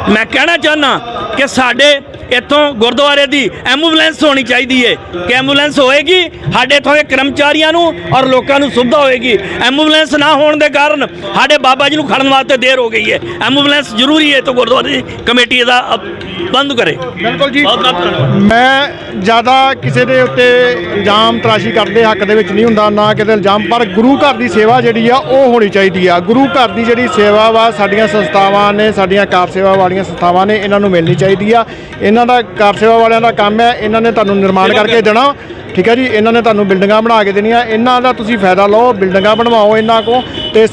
ਮੈਂ ਕਹਿਣਾ ਚਾਹੁੰਦਾ ਕਿ ਸਾਡੇ ਇੱਥੋਂ ਗੁਰਦੁਆਰੇ ਦੀ ਐਂਬੂਲੈਂਸ ਹੋਣੀ ਚਾਹੀਦੀ ਹੈ ਕਿ ਐਂਬੂਲੈਂਸ ਹੋਏਗੀ ਸਾਡੇ ਇੱਥੋਂ ਦੇ ਕਰਮਚਾਰੀਆਂ ਨੂੰ ਔਰ ਲੋਕਾਂ ਨੂੰ ਸੁਵਿਧਾ ਹੋਏਗੀ। ਐਂਬੂਲੈਂਸ ਨਾ ਹੋਣ ਦੇ ਕਾਰਨ ਸਾਡੇ ਬਾਬਾ ਜੀ ਨੂੰ ਖੜਨ ਵਾਸਤੇ ਦੇਰ ਹੋ ਗਈ ਹੈ ਐਂਬੂਲੈਂਸ ਜ਼ਰੂਰੀ ਹੈ ਤਾਂ ਗੁਰਦੁਆਰੇ ਦੀ ਕਮੇਟੀ ਅ, ਬੰਦ ਕਰੇ। ਬਿਲਕੁਲ ਜੀ। ਮੈਂ ਜ਼ਿਆਦਾ ਕਿਸੇ ਦੇ ਉੱਤੇ ਇਲਜ਼ਾਮ ਤਰਾਸ਼ੀ ਕਰਦੇ ਹੱਕ ਦੇ ਵਿੱਚ ਨਹੀਂ ਹੁੰਦਾ ਨਾ ਕਿਤੇ ਇਲਜ਼ਾਮ ਪਰ ਗੁਰੂ ਘਰ ਦੀ ਸੇਵਾ ਜਿਹੜੀ ਆ ਉਹ ਹੋਣੀ ਚਾਹੀਦੀ ਆ। ਗੁਰੂ ਘਰ ਦੀ ਜਿਹੜੀ ਸੇਵਾ ਵਾ ਸਾਡੀਆਂ ਸੰਸਥਾਵਾਂ ਨੇ ਸਾਡੀਆਂ ਕਾਰ ਸੇਵਾ ਵਾਲੀਆਂ ਸੰਸਥਾਵਾਂ ਨੇ ਇਹਨਾਂ ਨੂੰ ਮਿਲਣੀ ਚਾਹੀਦੀ ਆ। ਇਹਨਾਂ ਦਾ ਕਾਰ ਸੇਵਾ ਵਾਲਿਆਂ ਦਾ ਕੰਮ ਹੈ ਇਹਨਾਂ ਨੇ ਤੁਹਾਨੂੰ ਨਿਰਮਾਣ ਕਰਕੇ ਦੇਣਾ। ਠੀਕ ਹੈ ਜੀ ਇਹਨਾਂ ਨੇ ਤੁਹਾਨੂੰ ਬਿਲਡਿੰਗਾਂ ਬਣਾ ਕੇ ਦੇਣੀਆਂ। ਇਹਨਾਂ ਦਾ ਤੁਸੀਂ ਫਾਇਦਾ ਲਓ ਬਿਲਡਿੰਗਾਂ ਬਣਵਾਓ ਇਹਨਾਂ ਕੋ ਤੇ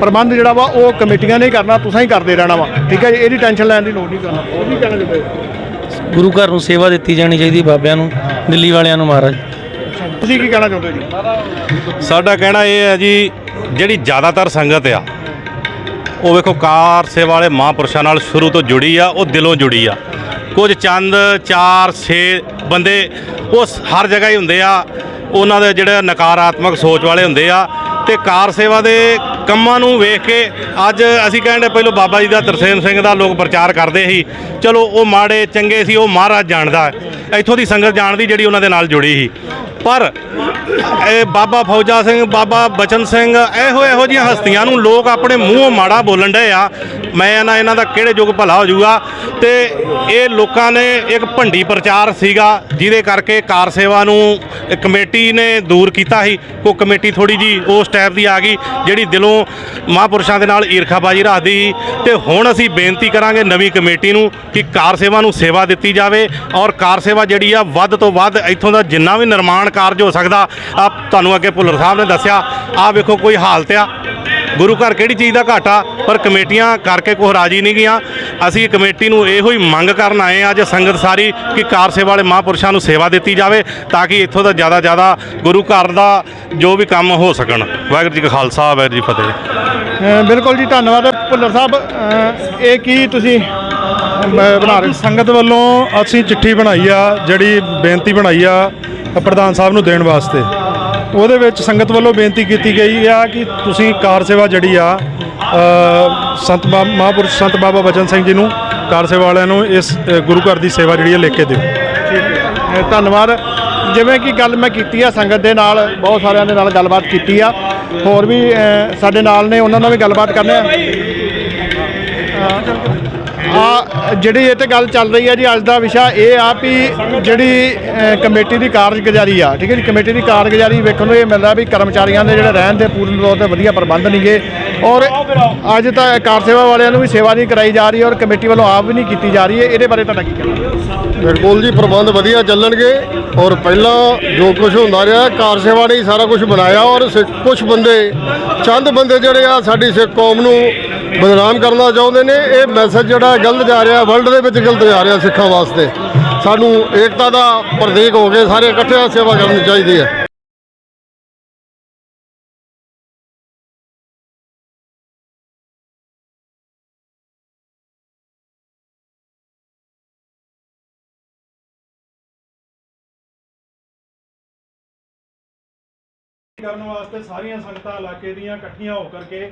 ਪ੍ਰਬੰਧ ਜਿਹੜਾ ਵਾ ਉਹ ਕਮੇਟੀਆਂ ਨੇ ਕਰਨਾ ਤੁਸੀਂ ਹੀ ਕਰਦੇ ਰਹਿਣਾ ਵਾ। ਠੀਕ ਹੈ ਜੀ ਇਹਦੀ ਟੈਨਸ਼ਨ ਲੈਣ ਦੀ ਲੋੜ ਨਹੀਂ ਕਰਨਾ ਉਹ ਵੀ ਕਹਿਣਾ ਚਾਹੁੰਦੇ ਗੁਰੂ ਘਰ ਨੂੰ ਸੇਵਾ ਦਿੱਤੀ ਜਾਣੀ ਚਾਹੀਦੀ ਬਾਬਿਆਂ ਨੂੰ ਦਿੱਲੀ ਵਾਲਿਆਂ ਨੂੰ ਮਹਾਰਾਜ। ਤੁਸੀਂ ਕੀ ਕਹਿਣਾ ਚਾਹੁੰਦੇ ਜੀ? ਸਾਡਾ ਕਹਿਣਾ ਇਹ ਹੈ ਜੀ ਜਿਹੜੀ ਜ਼ਿਆਦਾਤਰ ਸੰਗਤ ਆ ਉਹ ਵੇਖੋ ਕਾਰ ਸੇਵਾ ਵਾਲੇ ਮਹਾਂਪੁਰਸ਼ਾਂ ਨਾਲ ਸ਼ੁਰੂ ਤੋਂ ਜੁੜੀ ਆ ਉਹ ਦਿਲੋਂ ਜੁੜੀ ਆ। ਕੁਝ ਚੰਦ 4 6 ਬੰਦੇ ਉਹ ਹਰ ਜਗ੍ਹਾ ਹੀ ਹੁੰਦੇ ਆ। ਉਹਨਾਂ ਦੇ ਜਿਹੜੇ ਨਕਾਰਾਤਮਕ ਸੋਚ ਵਾਲੇ ਹੁੰਦੇ ਆ ਤੇ ਕਾਰ ਸੇਵਾ ਦੇ ਕੰਮਾਂ ਨੂੰ ਵੇਖ ਕੇ ਅੱਜ ਅਸੀਂ ਕਹਿੰਦੇ ਪਹਿਲਾਂ ਬਾਬਾ ਜੀ ਦਾ, ਤਰਸੇਮ ਸਿੰਘ ਦਾ ਲੋਕ ਪ੍ਰਚਾਰ ਕਰਦੇ ਸੀ। ਚਲੋ ਉਹ ਮਾੜੇ, ਚੰਗੇ ਸੀ, ਉਹ ਮਹਾਰਾਜ ਜਾਣਦਾ। ਇੱਥੋਂ ਦੀ ਸੰਗਤ ਜਾਣਦੀ ਜਿਹੜੀ ਉਹਨਾਂ ਦੇ ਨਾਲ ਜੁੜੀ ਸੀ। ਪਰ ਇਹ ਬਾਬਾ ਫੌਜਾ ਸਿੰਘ, ਬਾਬਾ ਬਚਨ ਸਿੰਘ ਇਹੋ ਇਹੋ ਜਿਹੀਆਂ ਹਸਤੀਆਂ ਨੂੰ ਲੋਕ ਆਪਣੇ ਮੂੰਹੋਂ ਮਾੜਾ ਬੋਲਣ ਡਏ ਆ। ਮੈਂ ਨਾ ਇਹਨਾਂ ਦਾ ਕਿਹੜੇ ਯੁੱਗ ਭਲਾ ਹੋ ਜਾਊਗਾ। ਤੇ ਇਹ ਲੋਕਾਂ ਨੇ ਇੱਕ ਭੰਡੀ ਪ੍ਰਚਾਰ ਸੀਗਾ, ਜਿਹਦੇ ਕਰਕੇ ਕਾਰ ਸੇਵਾ ਨੂੰ ਕਮੇਟੀ ਨੇ ਦੂਰ ਕੀਤਾ ਸੀ। ਉਹ ਕਮੇਟੀ ਥੋੜੀ ਜੀ ਉਸ ਟਾਈਪ ਦੀ ਆ ਗਈ, ਜਿਹੜੀ ਦਿਲੋਂ ਮਹਾਂਪੁਰਸ਼ਾਂ ਦੇ ਨਾਲ ਈਰਖਾਬਾਜੀ ਰੱਖਦੀ ਸੀ। ਤੇ ਹੁਣ ਅਸੀਂ ਬੇਨਤੀ ਕਰਾਂਗੇ ਨਵੀਂ ਕਮੇਟੀ ਨੂੰ ਕਿ ਕਾਰ ਸੇਵਾ ਨੂੰ ਸੇਵਾ ਦਿੱਤੀ ਜਾਵੇ। ਔਰ ਕਾਰ ਸੇਵਾ ਜਿਹੜੀ ਆ, ਵੱਧ ਤੋਂ ਵੱਧ ਇੱਥੋਂ ਦਾ ਜਿੰਨਾ ਵੀ ਨਿਰਮਾਣ ਕਾਰਜ ਹੋ ਸਕਦਾ। ਆ ਤੁਹਾਨੂੰ ਅੱਗੇ ਭੁੱਲਰ ਸਾਹਿਬ ਨੇ ਦੱਸਿਆ ਆ ਵੇਖੋ ਕੋਈ ਹਾਲਤ ਆ। ਗੁਰੂ ਘਰ ਕਿਹੜੀ ਚੀਜ਼ ਦਾ ਘਾਟਾ? ਪਰ ਕਮੇਟੀਆਂ ਕਰਕੇ ਕੋਈ ਰਾਜੀ ਨਹੀਂ ਗਈਆਂ। ਅਸੀਂ ਕਮੇਟੀ ਨੂੰ ਇਹੋ ਹੀ ਮੰਗ ਕਰਨ ਆਏ ਆ ਜੇ ਸੰਗਤ ਸਾਰੀ, ਕਿ ਕਾਰ ਸੇਵਾ ਵਾਲੇ ਮਹਾਂਪੁਰਸ਼ਾਂ ਨੂੰ ਸੇਵਾ ਦਿੱਤੀ ਜਾਵੇ, ਤਾਂ ਕਿ ਇੱਥੋਂ ਦਾ ਜ਼ਿਆਦਾ ਜ਼ਿਆਦਾ ਗੁਰੂ ਘਰ ਦਾ ਜੋ ਵੀ ਕੰਮ ਹੋ ਸਕਣ। ਵਾਹਿਗੁਰੂ ਜੀ ਕਾ ਖਾਲਸਾ, ਵਾਹਿਗੁਰੂ ਜੀ ਫਤਿਹ। ਬਿਲਕੁਲ ਜੀ, ਧੰਨਵਾਦ। ਭੁੱਲਰ ਸਾਹਿਬ ਇਹ ਕੀ ਤੁਸੀਂ ਬਣਾ ਰਹੇ। ਸੰਗਤ ਵੱਲੋਂ ਅਸੀਂ ਚਿੱਠੀ ਬਣਾਈ ਆ ਜਿਹੜੀ ਬੇਨਤੀ ਬਣਾਈ ਆ ਪ੍ਰਧਾਨ ਸਾਹਿਬ ਨੂੰ ਦੇਣ ਵਾਸਤੇ। ਉਹਦੇ ਵਿੱਚ ਸੰਗਤ ਵੱਲੋਂ ਬੇਨਤੀ ਕੀਤੀ ਗਈ ਆ ਕਿ ਤੁਸੀਂ ਕਾਰ ਸੇਵਾ ਜਿਹੜੀ ਆ ਸੰਤ ਬਾ- ਮਹਾਂਪੁਰਸ਼ ਸੰਤ ਬਾਬਾ ਬਚਨ ਸਿੰਘ ਜੀ ਨੂੰ ਕਾਰ ਸੇਵਾ ਵਾਲਿਆਂ ਨੂੰ ਇਸ ਗੁਰੂ ਘਰ ਦੀ ਸੇਵਾ ਜਿਹੜੀ ਆ ਲਿਖ ਕੇ ਦਿਓ। ਅ, ਧੰਨਵਾਦ। ਜਿਵੇਂ ਕਿ ਗੱਲ ਮੈਂ ਕੀਤੀ ਆ ਸੰਗਤ ਦੇ ਨਾਲ ਬਹੁਤ ਸਾਰਿਆਂ ਦੇ ਨਾਲ ਗੱਲਬਾਤ ਕੀਤੀ ਆ। ਹੋਰ ਵੀ ਸਾਡੇ ਨਾਲ ਨੇ ਉਹਨਾਂ ਨਾਲ ਵੀ ਗੱਲਬਾਤ ਕਰਨੇ ਆ। ਆ, ਜਿਹੜੀ ਇਹ ਤੇ ਗੱਲ ਚੱਲ ਰਹੀ ਹੈ ਜੀ, ਅੱਜ ਦਾ ਵਿਸ਼ਾ ਇਹ ਆ ਵੀ ਜਿਹੜੀ ਕਮੇਟੀ ਦੀ ਕਾਰਜਗੁਜ਼ਾਰੀ ਆ, ਠੀਕ ਹੈ ਜੀ, ਕਮੇਟੀ ਦੀ ਕਾਰਜਗੁਜ਼ਾਰੀ ਵੇਖਣ ਨੂੰ ਇਹ ਮਿਲਦਾ ਵੀ ਕਰਮਚਾਰੀਆਂ ਦੇ ਜਿਹੜੇ ਰਹਿਣ ਦੇ ਪੂਰਨ ਤੌਰ ਤੇ ਵਧੀਆ ਪ੍ਰਬੰਧ ਨਹੀਂਗੇ ਔਰ ਅੱਜ ਤਾਂ ਕਾਰ ਸੇਵਾ ਵਾਲਿਆਂ ਨੂੰ ਵੀ ਸੇਵਾ ਨਹੀਂ ਕਰਾਈ ਜਾ ਰਹੀ ਔਰ ਕਮੇਟੀ ਵੱਲੋਂ ਆਪ ਵੀ ਨਹੀਂ ਕੀਤੀ ਜਾ ਰਹੀ। ਹੈ ਇਹਦੇ ਬਾਰੇ ਤੁਹਾਡਾ ਕੀ ਕਹਿਣਾ? ਬਿਲਕੁਲ ਜੀ, ਪ੍ਰਬੰਧ ਵਧੀਆ ਚੱਲਣਗੇ ਔਰ ਪਹਿਲਾਂ ਜੋ ਕੁਝ ਹੁੰਦਾ ਰਿਹਾ, ਕਾਰ ਸੇਵਾ ਨੇ ਸਾਰਾ ਕੁਝ ਬਣਾਇਆ ਔਰ ਕੁਝ ਬੰਦੇ, ਚੰਦ ਬੰਦੇ ਜਿਹੜੇ ਆ, ਸਾਡੀ ਸਿੱਖ ਕੌਮ ਨੂੰ ਬਦਨਾਮ ਕਰਨਾ ਚਾਹੁੰਦੇ ਨੇ, ਇਹ ਮੈਸੇਜ ਜਿਹੜਾ ਗਲਤ ਜਾ ਰਿਹਾ ਵਰਲਡ ਦੇ ਵਿੱਚ ਗਲਤ ਜਾ ਰਿਹਾ ਸਿੱਖਾਂ ਵਾਸਤੇ। ਸਾਨੂੰ ਏਕਤਾ ਦਾ ਪ੍ਰਤੀਕ ਹੋ ਕੇ ਸਾਰੇ ਇਕੱਠੇ ਸੇਵਾ ਕਰਨੀ ਚਾਹੀਦੀ ਹੈ। ਕਰਨ ਵਾਸਤੇ ਸਾਰੀਆਂ ਸੰਗਤਾਂ ਇਲਾਕੇ ਦੀਆਂ ਇਕੱਠੀਆਂ ਹੋ ਕਰਕੇ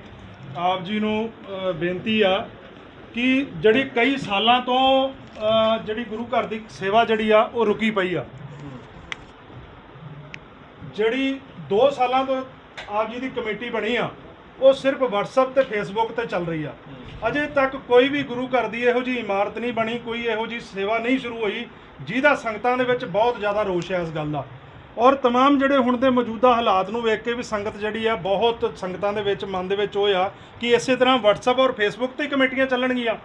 ਆਪ ਜੀ ਨੂੰ ਬੇਨਤੀ ਆ ਕਿ ਜਿਹੜੀ ਕਈ ਸਾਲਾਂ ਤੋਂ ਜਿਹੜੀ ਗੁਰੂ ਘਰ ਦੀ ਸੇਵਾ ਜਿਹੜੀ ਆ, ਉਹ ਰੁਕੀ ਪਈ ਆ। ਜਿਹੜੀ 2 ਸਾਲਾਂ ਤੋਂ ਆਪ ਜੀ ਦੀ ਕਮੇਟੀ ਬਣੀ ਆ, ਉਹ ਸਿਰਫ WhatsApp ਤੇ Facebook ਤੇ ਚੱਲ ਰਹੀ ਆ। ਅਜੇ ਤੱਕ ਕੋਈ ਵੀ ਗੁਰੂ ਘਰ ਦੀ ਇਹੋ ਜੀ ਇਮਾਰਤ ਨਹੀਂ ਬਣੀ, ਕੋਈ ਇਹੋ ਜੀ ਸੇਵਾ ਨਹੀਂ ਸ਼ੁਰੂ ਹੋਈ, ਜਿਹਦਾ ਸੰਗਤਾਂ ਦੇ ਵਿੱਚ ਬਹੁਤ ਜ਼ਿਆਦਾ ਰੋਸ਼ ਹੈ ਇਸ ਗੱਲ ਦਾ। ਔਰ तमाम ਜਿਹੜੇ ਹੁਣ ਦੇ ਮੌਜੂਦਾ ਹਾਲਾਤ ਨੂੰ ਵੇਖ ਕੇ ਵੀ ਸੰਗਤ ਜਿਹੜੀ ਆ ਬਹੁਤ ਸੰਗਤਾਂ ਦੇ ਵਿੱਚ ਮਨ ਦੇ ਵਿੱਚ ਉਹ ਆ ਕਿ ਇਸੇ ਤਰ੍ਹਾਂ WhatsApp ਔਰ Facebook ਤੇ ਹੀ ਕਮੇਟੀਆਂ ਚੱਲਣਗੀਆਂ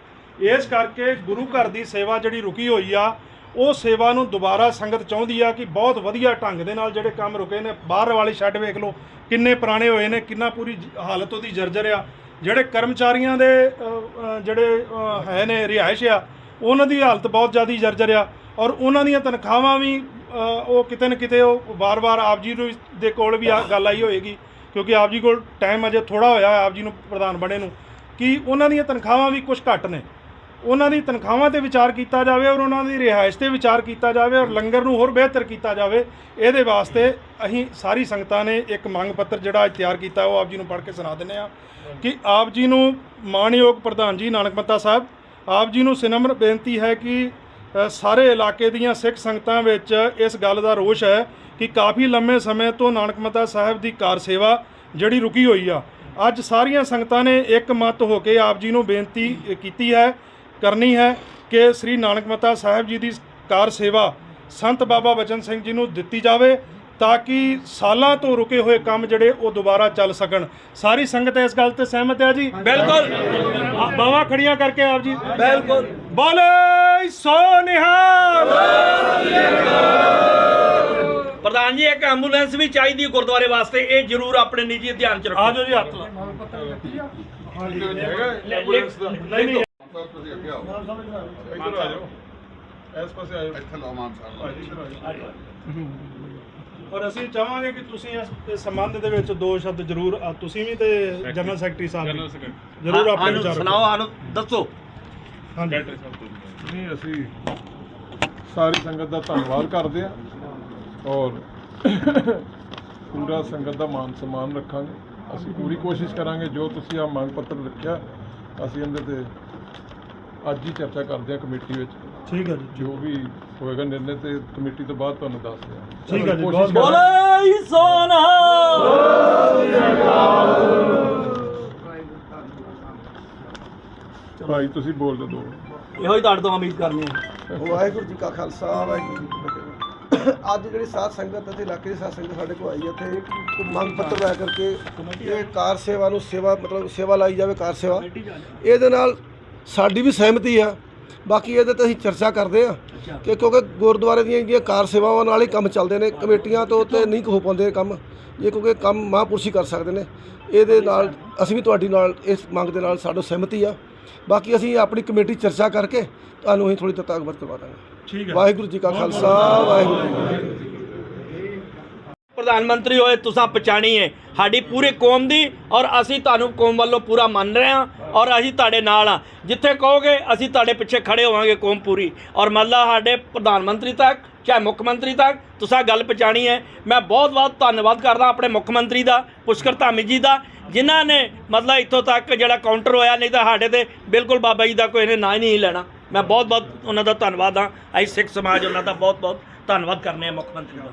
ਇਸ ਕਰਕੇ ਗੁਰੂ ਘਰ ਦੀ ਸੇਵਾ ਜਿਹੜੀ ਰੁਕੀ ਹੋਈ ਆ ਉਹ ਸੇਵਾ ਨੂੰ ਦੁਬਾਰਾ ਸੰਗਤ ਚਾਹੁੰਦੀ ਆ ਕਿ ਬਹੁਤ ਵਧੀਆ ਢੰਗ ਦੇ ਨਾਲ ਜਿਹੜੇ ਕੰਮ ਰੁਕੇ ਨੇ ਬਾਹਰ ਵਾਲੇ ਸ਼ੈੱਡ ਵੇਖ ਲਓ ਕਿੰਨੇ ਪੁਰਾਣੇ ਹੋਏ ਨੇ ਕਿੰਨਾ ਪੂਰੀ ਜ- ਹਾਲਤ ਉਹਦੀ ਜਰਜਰ ਆ ਜਿਹੜੇ ਕਰਮਚਾਰੀਆਂ ਦੇ ਅ, ਅ, ਜਿਹੜੇ ਅ, ਹੈ ਨੇ ਰਿਹਾਇਸ਼ ਆ ਉਹਨਾਂ ਦੀ ਹਾਲਤ ਬਹੁਤ ਜ਼ਿਆਦਾ ਜਰਜਰ ਆ ਔਰ ਉਹਨਾਂ ਦੀਆਂ ਤਨਖਾਹਾਂ ਵੀ ਅ, ਉਹ ਕਿਤੇ ਨਾ ਕਿਤੇ ਉਹ ਵਾਰ-ਵਾਰ ਆਪ ਜੀ ਨੂੰ ਦੇ ਕੋਲ ਵੀ ਆ ਗੱਲ ਆਈ ਹੋਏਗੀ, ਕਿਉਂਕਿ ਆਪ ਜੀ ਕੋਲ ਟਾਈਮ ਅਜੇ ਥੋੜਾ ਹੋਇਆ ਆਪ ਜੀ ਨੂੰ ਪ੍ਰਧਾਨ ਬਣੇ ਨੂੰ। ਕਿ ਉਹਨਾਂ ਦੀਆਂ ਤਨਖਾਹਾਂ ਵੀ ਕੁਝ ਘੱਟ ਨੇ? ਉਹਨਾਂ ਦੀ ਤਨਖਾਹਾਂ ਤੇ ਵਿਚਾਰ ਕੀਤਾ ਜਾਵੇ ਔਰ ਉਹਨਾਂ ਦੀ ਰਿਹਾਇਸ਼ ਤੇ ਵਿਚਾਰ ਕੀਤਾ ਜਾਵੇ ਔਰ ਲੰਗਰ ਨੂੰ ਹੋਰ ਬਿਹਤਰ ਕੀਤਾ ਜਾਵੇ, ਇਹਦੇ ਵਾਸਤੇ ਅਸੀਂ ਸਾਰੀ ਸੰਗਤਾਂ ਨੇ ਇੱਕ ਮੰਗ ਪੱਤਰ ਜਿਹੜਾ ਅੱਜ ਤਿਆਰ ਕੀਤਾ, ਉਹ ਆਪ ਜੀ ਨੂੰ ਪੜ੍ਹ ਕੇ ਸੁਣਾ ਦਿੰਦੇ ਆ ਕਿ ਆਪ ਜੀ ਨੂੰ ਮਾਣਯੋਗ ਪ੍ਰਧਾਨ ਜੀ, ਨਾਨਕ ਮੱਤਾ ਸਾਹਿਬ, ਆਪ ਜੀ ਨੂੰ ਸਿਨਮਰ ਬੇਨਤੀ ਹੈ ਕਿ ਸਾਰੇ ਇਲਾਕੇ ਦੀਆਂ ਸਿੱਖ ਸੰਗਤਾਂ ਵਿੱਚ ਇਸ ਗੱਲ ਦਾ ਰੋਸ਼ ਹੈ ਕਿ ਕਾਫੀ ਲੰਮੇ ਸਮੇਂ ਤੋਂ ਨਾਨਕ ਮੱਤਾ ਸਾਹਿਬ ਦੀ ਕਾਰ ਸੇਵਾ ਜਿਹੜੀ ਰੁਕੀ ਹੋਈ ਆ। ਅੱਜ ਸਾਰੀਆਂ ਸੰਗਤਾਂ ਨੇ ਇੱਕ ਮਤ ਹੋ ਕੇ ਆਪ ਜੀ ਨੂੰ ਬੇਨਤੀ ਕੀਤੀ ਹੈ ਕਰਨੀ ਹੈ ਕਿ ਸ੍ਰੀ ਨਾਨਕ ਮੱਤਾ ਸਾਹਿਬ ਜੀ ਦੀ ਕਾਰ ਸੇਵਾ ਸੰਤ ਬਾਬਾ ਬਚਨ ਸਿੰਘ ਜੀ ਨੂੰ ਦਿੱਤੀ ਜਾਵੇ ਤਾਂ ਕਿ ਸਾਲਾਂ ਤੋਂ ਰੁਕੇ ਹੋਏ ਕੰਮ ਜਿਹੜੇ ਉਹ ਦੁਬਾਰਾ ਚੱਲ ਸਕਣ। ਸਾਰੀ ਸੰਗਤ ਇਸ ਗੱਲ ਤੇ ਸਹਿਮਤ ਹੈ ਜੀ? ਬਿਲਕੁਲ। ਬਾਵਾ ਖੜੀਆਂ ਕਰਕੇ ਆਪ ਜੀ। ਬਿਲਕੁਲ। ਬੋਲੇ ਸੋ ਨਿਹਾਲ ਪ੍ਰਧਾਨ ਜੀ ਇੱਕ ਐਂਬੂਲੈਂਸ ਵੀ ਚਾਹੀਦੀ ਹੈ ਗੁਰਦੁਆਰੇ ਵਾਸਤੇ। ਇਹ ਜ਼ਰੂਰ ਆਪਣੇ ਨਿੱਜੀ ਧਿਆਨ ਚ ਰੱਖੋ। ਆਜੋ ਜੀ ਹੱਥ ਲਾ ਨਹੀਂ ਨਹੀਂ। ਔਰ ਅਸੀਂ ਚਾਹਾਂਗੇ ਕਿ ਤੁਸੀਂ ਇਸ ਸੰਬੰਧ ਦੇ ਵਿੱਚ ਦੋ ਸ਼ਬਦ ਜ਼ਰੂਰ ਤੁਸੀਂ ਵੀ ਤੇ ਜਨਰਲ ਸੈਕਟਰੀ ਸਾਹਿਬ ਵੀ ਜ਼ਰੂਰ ਆਪਣੇ ਵਿਚਾਰ ਸੁਣਾਓ ਸਾਨੂੰ ਦੱਸੋ। ਹਾਂਜੀ। ਨਹੀਂ ਅਸੀਂ ਸਾਰੀ ਸੰਗਤ ਦਾ ਧੰਨਵਾਦ ਕਰਦੇ ਹਾਂ ਔਰ ਪੂਰਾ ਸੰਗਤ ਦਾ ਮਾਨ ਸਨਮਾਨ ਰੱਖਾਂਗੇ। ਅਸੀਂ ਪੂਰੀ ਕੋਸ਼ਿਸ਼ ਕਰਾਂਗੇ ਜੋ ਤੁਸੀਂ ਆ ਮੰਗ ਪੱਤਰ ਰੱਖਿਆ ਅਸੀਂ ਇਹਦੇ ਤੇ ਅੱਜ ਹੀ ਚਰਚਾ ਕਰਦੇ ਹਾਂ ਕਮੇਟੀ ਵਿੱਚ। ਠੀਕ ਹੈ ਜੀ। ਜੋ ਵੀ ਹੋਏਗਾ ਨਿਰਣੇ ਤੇ ਕਮੇਟੀ ਤੋਂ ਬਾਅਦ ਤੁਹਾਨੂੰ ਦੱਸ ਦਿਆਂ ਠੀਕ ਹੈ ਜੀ, ਕੋਸ਼ਿਸ਼ ਬਹੁਤ- ਕਰਾਂਗੇ। ਬੋਲੇ ਸੋਨਾ। ਭਾਈ ਤੁਸੀਂ ਬੋਲ ਦਿਓ ਦੋ। ਇਹੋ ਹੀ ਤੁਹਾਡੇ ਤੋਂ ਉਮੀਦ ਕਰਨੀ ਹੈ। ਵਾਹਿਗੁਰੂ ਜੀ ਕਾ ਖਾਲਸਾ ਵਾਹਿਗੁਰੂ ਜੀ ਕੀ ਫਤਿਹ। ਅੱਜ ਜਿਹੜੀ ਸਾਧ ਸੰਗਤ ਅਤੇ ਇਲਾਕੇ ਦੀ ਸਾਧ ਸੰਗਤ ਸਾਡੇ ਕੋਲ ਆਈ ਹੈ ਇੱਥੇ ਇੱਕ ਮੰਗ ਪੱਤਰ ਲੈ ਕਰਕੇ ਇਹ ਕਾਰ ਸੇਵਾ ਨੂੰ ਸੇਵਾ ਮਤਲਬ ਸੇਵਾ ਲਾਈ ਜਾਵੇ ਕਾਰ ਸੇਵਾ। ਇਹਦੇ ਨਾਲ ਸਾਡੀ ਵੀ ਸਹਿਮਤੀ ਆ। ਬਾਕੀ ਇਹਦੇ ਤੇ ਅਸੀਂ ਚਰਚਾ ਕਰਦੇ ਆ ਕਿ ਕਿਉਂਕਿ ਗੁਰਦੁਆਰੇ ਦੀਆਂ ਜਿਹੜੀਆਂ ਕਾਰ ਸੇਵਾਵਾਂ ਨਾਲ ਹੀ ਕੰਮ ਚੱਲਦੇ ਨੇ ਕਮੇਟੀਆਂ ਤੋਂ ਤੇ ਨਹੀਂ ਹੋ ਪਾਉਂਦੇ ਕੰਮ। ਇਹ ਕਿਉਂਕਿ ਕੰਮ ਮਹਾਂਪੁਰਸ਼ੀ ਕਰ ਸਕਦੇ ਨੇ। ਇਹਦੇ ਨਾਲ ਅਸੀਂ ਵੀ ਤੁਹਾਡੀ ਨਾਲ ਇਸ ਮੰਗ ਦੇ ਨਾਲ ਸਾਡਾ ਸਹਿਮਤੀ ਆ। ਬਾਕੀ ਅਸੀਂ ਆਪਣੀ ਕਮੇਟੀ ਚਰਚਾ ਕਰਕੇ ਤੁਹਾਨੂੰ ਅਸੀਂ ਥੋੜੀ ਤਤਾਗਬਤ ਕਰਵਾ ਦਾਂਗੇ। ਠੀਕ ਹੈ। ਵਾਹਿਗੁਰੂ ਜੀ ਕਾ ਖਾਲਸਾ ਵਾਹਿਗੁਰੂ ਜੀ ਕੀ ਫਤਿਹ। ਪ੍ਰਧਾਨ ਮੰਤਰੀ ਹੋਏ ਤੁਸੀਂ ਪਛਾਣੀ ਹੈ ਸਾਡੀ ਪੂਰੀ ਕੌਮ ਦੀ ਔਰ ਅਸੀਂ ਤੁਹਾਨੂੰ ਕੌਮ ਵੱਲੋਂ ਪੂਰਾ ਮੰਨ ਰਹੇ ਹਾਂ ਔਰ ਅਸੀਂ ਤੁਹਾਡੇ ਨਾਲ ਆ ਜਿੱਥੇ ਕਹੋਗੇ ਅਸੀਂ ਤੁਹਾਡੇ ਪਿੱਛੇ ਖੜੇ ਹੋਵਾਂਗੇ ਕੌਮ ਪੂਰੀ। ਔਰ ਮੱਲਾ ਸਾਡੇ ਪ੍ਰਧਾਨ ਮੰਤਰੀ ਤੱਕ ਚਾਹੇ ਮੁੱਖ ਮੰਤਰੀ ਤੱਕ ਤੁਸੀਂ ਗੱਲ ਪਛਾਣੀ ਹੈ। ਮੈਂ ਬਹੁਤ ਬਹੁਤ ਧੰਨਵਾਦ ਕਰਦਾ ਆਪਣੇ ਮੁੱਖ ਮੰਤਰੀ ਦਾ, ਪੁਸ਼ਕਰ ਧਾਮੀ ਜੀ ਦਾ, ਜਿਨ੍ਹਾਂ ਨੇ ਮਤਲਬ ਇੱਥੋਂ ਤੱਕ ਜਿਹੜਾ ਕਾਊਂਟਰ ਹੋਇਆ, ਨਹੀਂ ਤਾਂ ਸਾਡੇ ਤੇ ਬਿਲਕੁਲ ਬਾਬਾ ਜੀ ਦਾ ਕੋਈ ਨੇ ਨਾਂ ਹੀ ਨਹੀਂ ਲੈਣਾ। ਮੈਂ ਬਹੁਤ ਬਹੁਤ ਉਹਨਾਂ ਦਾ ਧੰਨਵਾਦ ਹਾਂ। ਅਸੀਂ ਸਿੱਖ ਸਮਾਜ, ਉਹਨਾਂ ਦਾ ਬਹੁਤ ਬਹੁਤ ਧੰਨਵਾਦ ਕਰਨੇ ਆ ਮੁੱਖ ਮੰਤਰੀ ਦਾ।